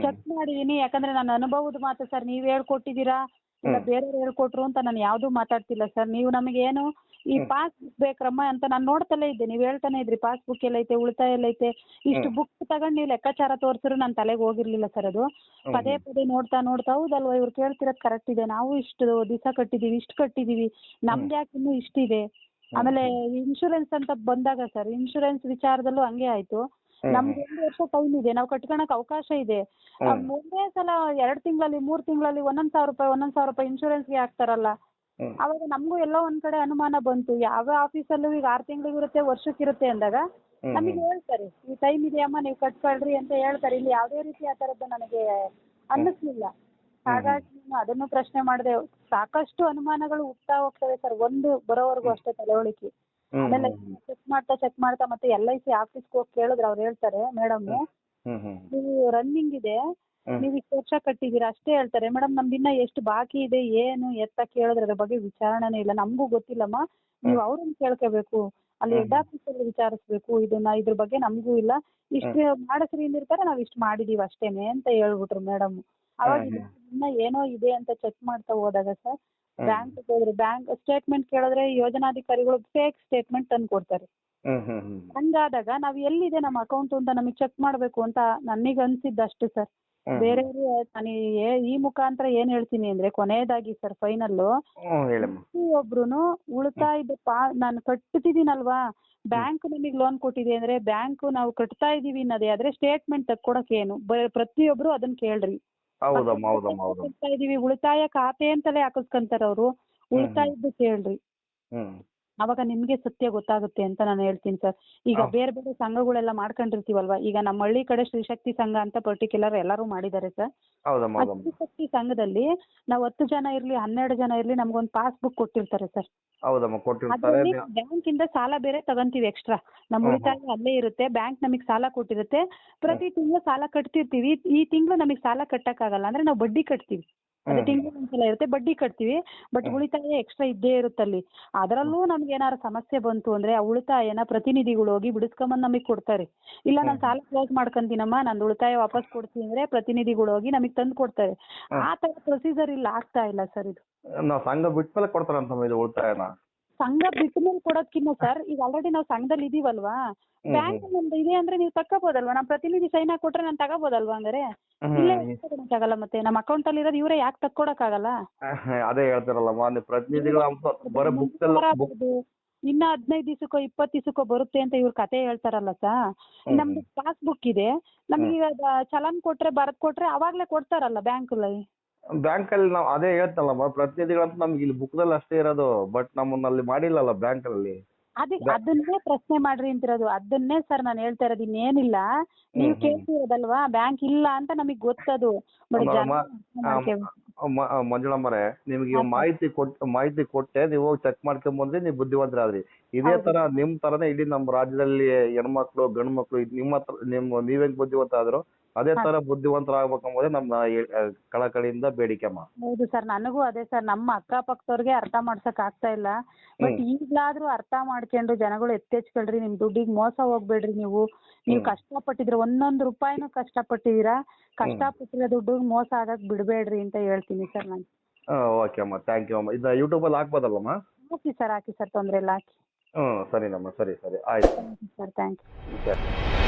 ಚೆಕ್ ಮಾಡಿದೀನಿ. ಯಾಕಂದ್ರೆ ನನ್ನ ಅನುಭವದ ಮಾತು ಸರ್ ನೀವು ಹೇಳ್ಕೊಟ್ಟಿದ್ದೀರಾ? ಇಲ್ಲ. ಬೇರೆಯವ್ರು ಹೇಳ್ಕೊಟ್ರು ಅಂತ ನಾನು ಯಾವ್ದೂ ಮಾತಾಡ್ತಿಲ್ಲ ಸರ್ ನೀವು ನಮಗೆ ಏನು ಈ. ಪಾಸ್ ಬುಕ್ ಬೇಕ್ರಮ್ಮ ಅಂತ ನಾನು ನೋಡ್ತಲೇ ಇದ್ದೆ. ನೀವು ಹೇಳ್ತಾನೆ ಇದ್ರಿ ಪಾಸ್ ಬುಕ್ ಎಲ್ಲೈತೆ ಉಳಿತಾಯ ಎಲ್ಲೈತೆ ಇಷ್ಟು. ಬುಕ್ ತಗೊಂಡು ನೀವು ಲೆಕ್ಕಾಚಾರ ತೋರಿಸಿದ್ರು ನನ್ನ ತಲೆಗೆ ಹೋಗಿರ್ಲಿಲ್ಲ ಸರ್ ಅದು. ಪದೇ ಪದೇ ನೋಡ್ತಾ ನೋಡ್ತಾ ಹೌದಲ್ವ ಇವ್ರು ಕೇಳ್ತಿರೋದು ಕರೆಕ್ಟ್ ಇದೆ. ನಾವು ಇಷ್ಟು ದಿವಸ ಕಟ್ಟಿದೀವಿ ಇಷ್ಟು ಕಟ್ಟಿದೀವಿ. ನಮ್ದು ಯಾಕೆ ಇನ್ನೂ ಇಷ್ಟಿದೆ? ಆಮೇಲೆ ಇನ್ಶೂರೆನ್ಸ್ ಅಂತ ಬಂದಾಗ ಸರ್ ಇನ್ಶೂರೆನ್ಸ್ ವಿಚಾರದಲ್ಲೂ ಹಂಗೆ ಆಯ್ತು. ನಮ್ದು ಒಂದು ವರ್ಷ ಟೈಮ್ ಇದೆ ನಾವು ಕಟ್ಕೊಳಕ್ ಅವಕಾಶ ಇದೆ ಹ್ಮ್. ಒಂದೇ ಸಲ ಎರಡ್ ತಿಂಗಳಲ್ಲಿ ಮೂರ್ ತಿಂಗಳಲ್ಲಿ ಒಂದೊಂದ್ ಸಾವಿರ ರೂಪಾಯಿ ಒಂದೊಂದ್ ಸಾವಿರ ರೂಪಾಯಿ ಇನ್ಶೂರೆನ್ಸ್ಗೆ ಹಾಕ್ತಾರಲ್ಲ ಹ್ಮ್. ಅವಾಗ ನಮಗೂ ಎಲ್ಲೋ ಒಂದ್ ಕಡೆ ಅನುಮಾನ ಬಂತು ಯಾವ ಆಫೀಸಲ್ಲೂ ಈಗ ಆರು ತಿಂಗಳಿಗಿರುತ್ತೆ ವರ್ಷಕ್ಕಿರುತ್ತೆ ಅಂದಾಗ ಹ್ಮ್. ನಮಗೆ ಹೇಳ್ತಾರೆ ಈ ಟೈಮ್ ಇದೆಯಮ್ಮ ನೀವು ಕಟ್ಕೊಳ್ರಿ ಅಂತ ಹೇಳ್ತಾರೆ ಇಲ್ಲಿ ಯಾವುದೇ ರೀತಿ ಆ ತರದ್ದು ನನಗೆ ಅನ್ನಿಸ್ಲಿಲ್ಲ ಹಾಗಾಗಿ ನಾನು ಅದನ್ನು ಪ್ರಶ್ನೆ ಮಾಡಿದೆ ಸಾಕಷ್ಟು ಅನುಮಾನಗಳು ಹುಟ್ತಾ ಹೋಗ್ತವೆ ಸರ್ ಒಂದು ಬರೋವರೆಗೂ ಅಷ್ಟೇ ತಲೆ ಹ್ಮ್. ಆಮೇಲೆ ಚೆಕ್ ಮಾಡ್ತಾ ಚೆಕ್ ಮಾಡ್ತಾ ಮತ್ತೆ ಎಲ್ ಐ ಸಿ ಆಫೀಸ್ಗೆ ಹೋಗಿ ಕೇಳಿದ್ರೆ ಅವ್ರು ಹೇಳ್ತಾರೆ ಮೇಡಮ್ ಹ್ಮ್ ಹ್ಮ್ ನೀವು ರನ್ನಿಂಗ್ ಇದೆ ನೀವು ಇಷ್ಟು ವರ್ಷ ಕಟ್ಟಿದ್ದೀರಾ ಅಷ್ಟೇ ಹೇಳ್ತಾರೆ. ಮೇಡಮ್ ನಮ್ದು ಇನ್ನ ಎಷ್ಟು ಬಾಕಿ ಇದೆ ಏನು ಎತ್ತ ಕೇಳಿದ್ರೆ ಅದ್ರ ಬಗ್ಗೆ ವಿಚಾರಣೆನೇ ಇಲ್ಲ. ನಮಗೂ ಗೊತ್ತಿಲ್ಲಮ್ಮ. ನೀವು ಅವ್ರನ್ನ ಕೇಳ್ಕೋಬೇಕು. ಅಲ್ಲಿ. ಹೆಡ್ ಆಫೀಸಲ್ಲಿ ವಿಚಾರಿಸ್ಬೇಕು. ಇದನ್ನ ಇದ್ರ ಬಗ್ಗೆ ನಮಗೂ ಇಲ್ಲ. ಇಷ್ಟು ಮಾಡಿಸ್ರಿ ಅಂದಿರ್ತಾರೆ ನಾವು ಇಷ್ಟು ಮಾಡಿದೀವಿ ಅಷ್ಟೇನೆ ಅಂತ ಹೇಳ್ಬಿಟ್ರು ಮೇಡಮ್ ಅವಾಗ ಇನ್ನ ಏನೋ ಇದೆ ಅಂತ ಚೆಕ್ ಮಾಡ್ತಾ ಹೋದಾಗ ಸರ್. ಬ್ಯಾಂಕ್ ಹೋದ್ರೆ ಬ್ಯಾಂಕ್ ಸ್ಟೇಟ್ಮೆಂಟ್ ಕೇಳಿದ್ರೆ ಯೋಜನಾಧಿಕಾರಿಗಳು ಫೇಕ್ ಸ್ಟೇಟ್ಮೆಂಟ್ ತಂದು ಕೊಡ್ತಾರೆ. ಹಂಗಾದಾಗ ನಾವ್ ಎಲ್ಲಿದೆ ನಮ್ಮ ಅಕೌಂಟ್ ಅಂತ ನಮಗೆ ಚೆಕ್ ಮಾಡ್ಬೇಕು ಅಂತ ನನಗ್ ಅನ್ಸಿದ್ದು ಅಷ್ಟೇ ಸರ್ ಬೇರೆ ಬೇರೆಯವರು ನಾನು ಈ- ಮುಖಾಂತರ ಏನ್ ಹೇಳ್ತೀನಿ ಅಂದ್ರೆ ಕೊನೆಯದಾಗಿ ಸರ್ ಫೈನಲ್ ಪ್ರತಿಯೊಬ್ರು ಉಳಿತಾಯದ ಪಾ ನಾನು ಕಟ್ತಿದ್ದೀನಲ್ವಾ? ಬ್ಯಾಂಕ್ ನಮಗೆ ಲೋನ್ ಕೊಟ್ಟಿದೆ ಅಂದ್ರೆ ಬ್ಯಾಂಕ್ ನಾವು ಕಟ್ತಾ ಇದೀವಿ ಅನ್ನೋದೇ ಆದ್ರೆ ಸ್ಟೇಟ್ಮೆಂಟ್ ತಕ್ಕೊಡಕ್ ಏನು ಪ್ರತಿಯೊಬ್ರು ಅದನ್ನ ಕೇಳ್ರಿ. ಹೌದಮ್ಮ ಹೌದಮ್ಮ ಹೌದಮ್ಮ. ಕಟ್ತಾ ಇದೀವಿ. ಉಳಿತಾಯ ಖಾತೆ ಅಂತಲೇ ಹಾಕಿಸ್ಕೊಂತಾರ ಅವರು ಉಳಿತಾಯದ್ದು ಕೇಳ್ರಿ. ಹ್ಮ್. ಅವಾಗ ನಿಮ್ಗೆ ಸತ್ಯ ಗೊತ್ತಾಗುತ್ತೆ ಅಂತ ನಾನು ಹೇಳ್ತೀನಿ ಸರ್. ಈಗ ಬೇರೆ ಬೇರೆ ಸಂಘಗಳೆಲ್ಲ ಮಾಡ್ಕೊಂಡಿರ್ತೀವಲ್ವಾ? ಈಗ ನಮ್ಮ ಹಳ್ಳಿ ಕಡೆ ಶ್ರೀಶಕ್ತಿ ಸಂಘ ಅಂತ ಪರ್ಟಿಕ್ಯುಲರ್ ಎಲ್ಲರೂ ಮಾಡಿದ್ದಾರೆ ಸರ್. ಹೌದಮ್ಮ ಆ ಹೌದಮ್ಮ ಶ್ರೀಶಕ್ತಿ ಸಂಘದಲ್ಲಿ ನಾವು ಹತ್ತು ಜನ ಇರ್ಲಿ ಹನ್ನೆರಡು ಜನ ಇರ್ಲಿ ನಮ್ಗೊಂದು ಪಾಸ್ ಬುಕ್ ಕೊಟ್ಟಿರ್ತಾರೆ ಸರ್. ಹೌದಮ್ಮ ಕೊಟ್ಟಿರ್ತಾರೆ. ಅದರಲ್ಲಿ ಬ್ಯಾಂಕ್ ಇಂದ ಸಾಲ ಬೇರೆ ತಗೊಂತೀವಿ ಎಕ್ಸ್ಟ್ರಾ ನಮ್ಮ ಹ್ಮ್, ಉಳಿತಾಯ ಅಲ್ಲೇ ಇರುತ್ತೆ ಬ್ಯಾಂಕ್ ನಮಗೆ ಸಾಲ ಕೊಟ್ಟಿರುತ್ತೆ. ಪ್ರತಿ ತಿಂಗಳು ಸಾಲ ಕಟ್ತಿರ್ತೀವಿ. ಈ ತಿಂಗಳು ನಮಗೆ ಸಾಲ ಕಟ್ಟಕ್ಕಾಗಲ್ಲ ಅಂದ್ರೆ ನಾವು ಬಡ್ಡಿ ಕಟ್ತೀವಿ. ಅದು. ತಿಂಗಳು ಒಂದ್ಸಲ ಇರುತ್ತೆ ಬಡ್ಡಿ ಕಟ್ತೀವಿ ಬಟ್ ಉಳಿತಾಯ ಎಕ್ಸ್ಟ್ರಾ ಇದ್ದೇ ಇರುತ್ತಲ್ಲಿ ಅದರಲ್ಲೂ ನಮ್ಗೆ ಏನಾದ್ರು ಸಮಸ್ಯೆ ಬಂತು ಅಂದ್ರೆ ಆ ಉಳಿತಾಯನ ಪ್ರತಿನಿಧಿಗಳು ಹೋಗಿ ಬಿಡಿಸ್ಕೊಂಬಂದು ನಮಗೆ ಕೊಡ್ತಾರೆ. ಇಲ್ಲ ನಾನು. ಸಾಲ ಕ್ಲೋಸ್ ಮಾಡ್ಕೊಂತೀನಮ್ಮ ನಂದು ಉಳಿತಾಯ ವಾಪಸ್ ಕೊಡ್ತೀನಿ ಅಂದ್ರೆ ಪ್ರತಿನಿಧಿಗಳು ಹೋಗಿ ನಮಗೆ ತಂದು ಕೊಡ್ತಾರೆ. ಆ ತರ ಪ್ರೊಸೀಜರ್ ಇಲ್ಲ ಆಗ್ತಾ ಇಲ್ಲ ಸರ್ ಇದು. ನಾವು ಸಂಘ ಕೊಡ್ತಾರಂತ ಇದು ಉಳಿತಾಯನ? ಸಂಘ ಬಿಟ್ಟ ಮೇಲೆ ಕೊಡೋದ್ಕಿನ್ನ ಸರ್ ಈಗ ಆಲ್ರೆಡಿ ನಾವು ಸಂಘದಲ್ಲಿ ಇದೀವಲ್ವಾ? ಬ್ಯಾಂಕ್ ನಮ್ದು ಇದೆ ಅಂದ್ರೆ ನೀವು ತಕ್ಕೋಬೋದಲ್ವಾ? ನಮ್ಮ ಪ್ರತಿನಿಧಿ ಸೈನ್ ಹಾಕಿ ಕೊಟ್ರೆ ನಾನು ತಗೋಬೋದಲ್ವಾ ಅಂದ್ರೆ. ಇಲ್ಲೇ ತಗೊಳಕ್ಕಾಗಲ್ಲ ಮತ್ತೆ? ನಮ್ಮ ಅಕೌಂಟ್ ಅಲ್ಲಿ ಇರೋದು ಇವರೇ ಯಾಕೆ ತಕ್ಕೊಡಕ್ಕಾಗಲ್ಲ? ಅದೇ ಹೇಳ್ತಾರಲ್ಲಮ್ಮ ನೀವು ಪ್ರತಿನಿಧಿಗಳು ಬರೋ ಬುಕ್ ಇನ್ನ ಹದಿನೈದು ದಿವಸಕ್ಕೋ ಇಪ್ಪತ್ತು ದಿವಸಕ್ಕೋ ಬರುತ್ತೆ ಅಂತ ಇವ್ರ ಕತೆ ಹೇಳ್ತಾರಲ್ಲ ಸಾ. ನಮ್ದು ಪಾಸ್ ಬುಕ್ ಇದೆ. ನಮ್ಗೆ ಚಲನ್ ಕೊಟ್ರೆ ಬರದ್ ಕೊಟ್ರೆ ಅವಾಗ್ಲೇ ಕೊಡ್ತಾರಲ್ಲ ಬ್ಯಾಂಕಲ್ಲಿ ಬ್ಯಾಂಕಲ್ಲಿ ನಾವು ಅದೇ ಹೇಳ್ತಲ್ಲಮ್ಮ ಪ್ರತಿನಿಧಿಗಳಂತ ನಮ್ಗೆ ಇಲ್ಲಿ ಬುಕ್ದಲ್ಲಿ ಅಷ್ಟೇ ಇರೋದು ಬಟ್ ನಮ್ಮನ್ನ ಅಲ್ಲಿ ಮಾಡಿಲ್ಲಲ್ಲ ಬ್ಯಾಂಕಲ್ಲಿ. ಅದೇ ಅದನ್ನೇ ಪ್ರಶ್ನೆ ಮಾಡ್ರಿ ಅಂತಿರೋದು ಅದನ್ನೇ ಸರ್ ನಾನು ಹೇಳ್ತಾ ಇರೋದು ಇನ್ನೇನಿಲ್ಲ. ನೀವು. ಕೇಳ್ತಿರೋದಲ್ವಾ ಬ್ಯಾಂಕ್ ಇಲ್ಲ ಅಂತ ನಮಗೆ ಗೊತ್ತದು. ಜನ ಮ- ಮಂಜುಳಮ್ಮರೇ ನಿಮ್ಗೆ ಇವಾಗ ಮಾಹಿತಿ ಕೊಟ್ ಮಾಹಿತಿ ಕೊಟ್ಟೆ ನೀವು ಹೋಗಿ ಚೆಕ್ ಮಾಡ್ಕೊಂಡ್ ಬಂದ್ರೆ ನೀವು ಬುದ್ಧಿವಂತರಾದ್ರಿ. ಇದೇ ತರ ನಿಮ್ ತರನೇ ಇಡೀ ನಮ್ಮ ರಾಜ್ಯದಲ್ಲಿ ಹೆಣ್ಮಕ್ಳು ಗಂಡು ಮಕ್ಳು ನಿಮ್ಮ ಹತ್ರ ನಿಮ್ ನೀವೇನ್ ಬುದ್ಧಿವಂತ ಆದ್ರು ಅದೇ. ತರ ಬುದ್ಧಿವಂತರಾಗಬೇಕಂಬುದೇ ನಮ್ಮ ಎ- ಅಹ್ ಕಳಕಳಿಯಿಂದ ಬೇಡಿಕೆಮ್ಮ ಹೌದು ಸರ್ ನನಗೂ ಅದೇ ಸರ್ ನಮ್ಮ ಅಕ್ಕಪಕ್ಕದವ್ರಿಗೆ ಅರ್ಥ ಮಾಡ್ಸಕ್ ಆಗ್ತಾ ಇಲ್ಲ. ಬಟ್. ಈಗ್ಲಾದ್ರೂ ಅರ್ಥ ಮಾಡ್ಕೊಂಡು ಜನಗಳು ಎತ್ತೆಚ್ಕೊಳ್ರಿ ನಿಮ್ ದುಡ್ಡಿಗೆ ಮೋಸ ಹೋಗ್ಬೇಡ್ರಿ ನೀವು. ನೀವು. ಕಷ್ಟಪಟ್ಟಿದ್ರೆ ಒಂದೊಂದು ರೂಪಾಯಿನೂ ಕಷ್ಟಪಟ್ಟಿದ್ದೀರಾ? ಕಷ್ಟಪಟ್ಟಿರೋ ದುಡ್ಡಿಗೆ ಮೋಸ ಆಗಕ್ ಬಿಡ್ಬೇಡ್ರಿ ಅಂತ ಹೇಳ್ತೀನಿ ಸರ್ ನಾನು. ಓಕೆ ಅಮ್ಮ ಥ್ಯಾಂಕ್ ಯು ಅಮ್ಮ. ಇದು ಯೂಟ್ಯೂಬಲ್ಲಿ ಹಾಕ್ಬೋದಲ್ಲಮ್ಮ ಹಾಕಿ ಸರ್ ಹಾಕಿ ಸರ್ ತೊಂದ್ರೆ ಇಲ್ಲ ಹಾಕಿ. ಹ್ಞೂ ಸರಿನಮ್ಮ ಸರಿ ಸರಿ ಆಯ್ತು. ಸರ್ ಥ್ಯಾಂಕ್ ಯು ಸರಿ.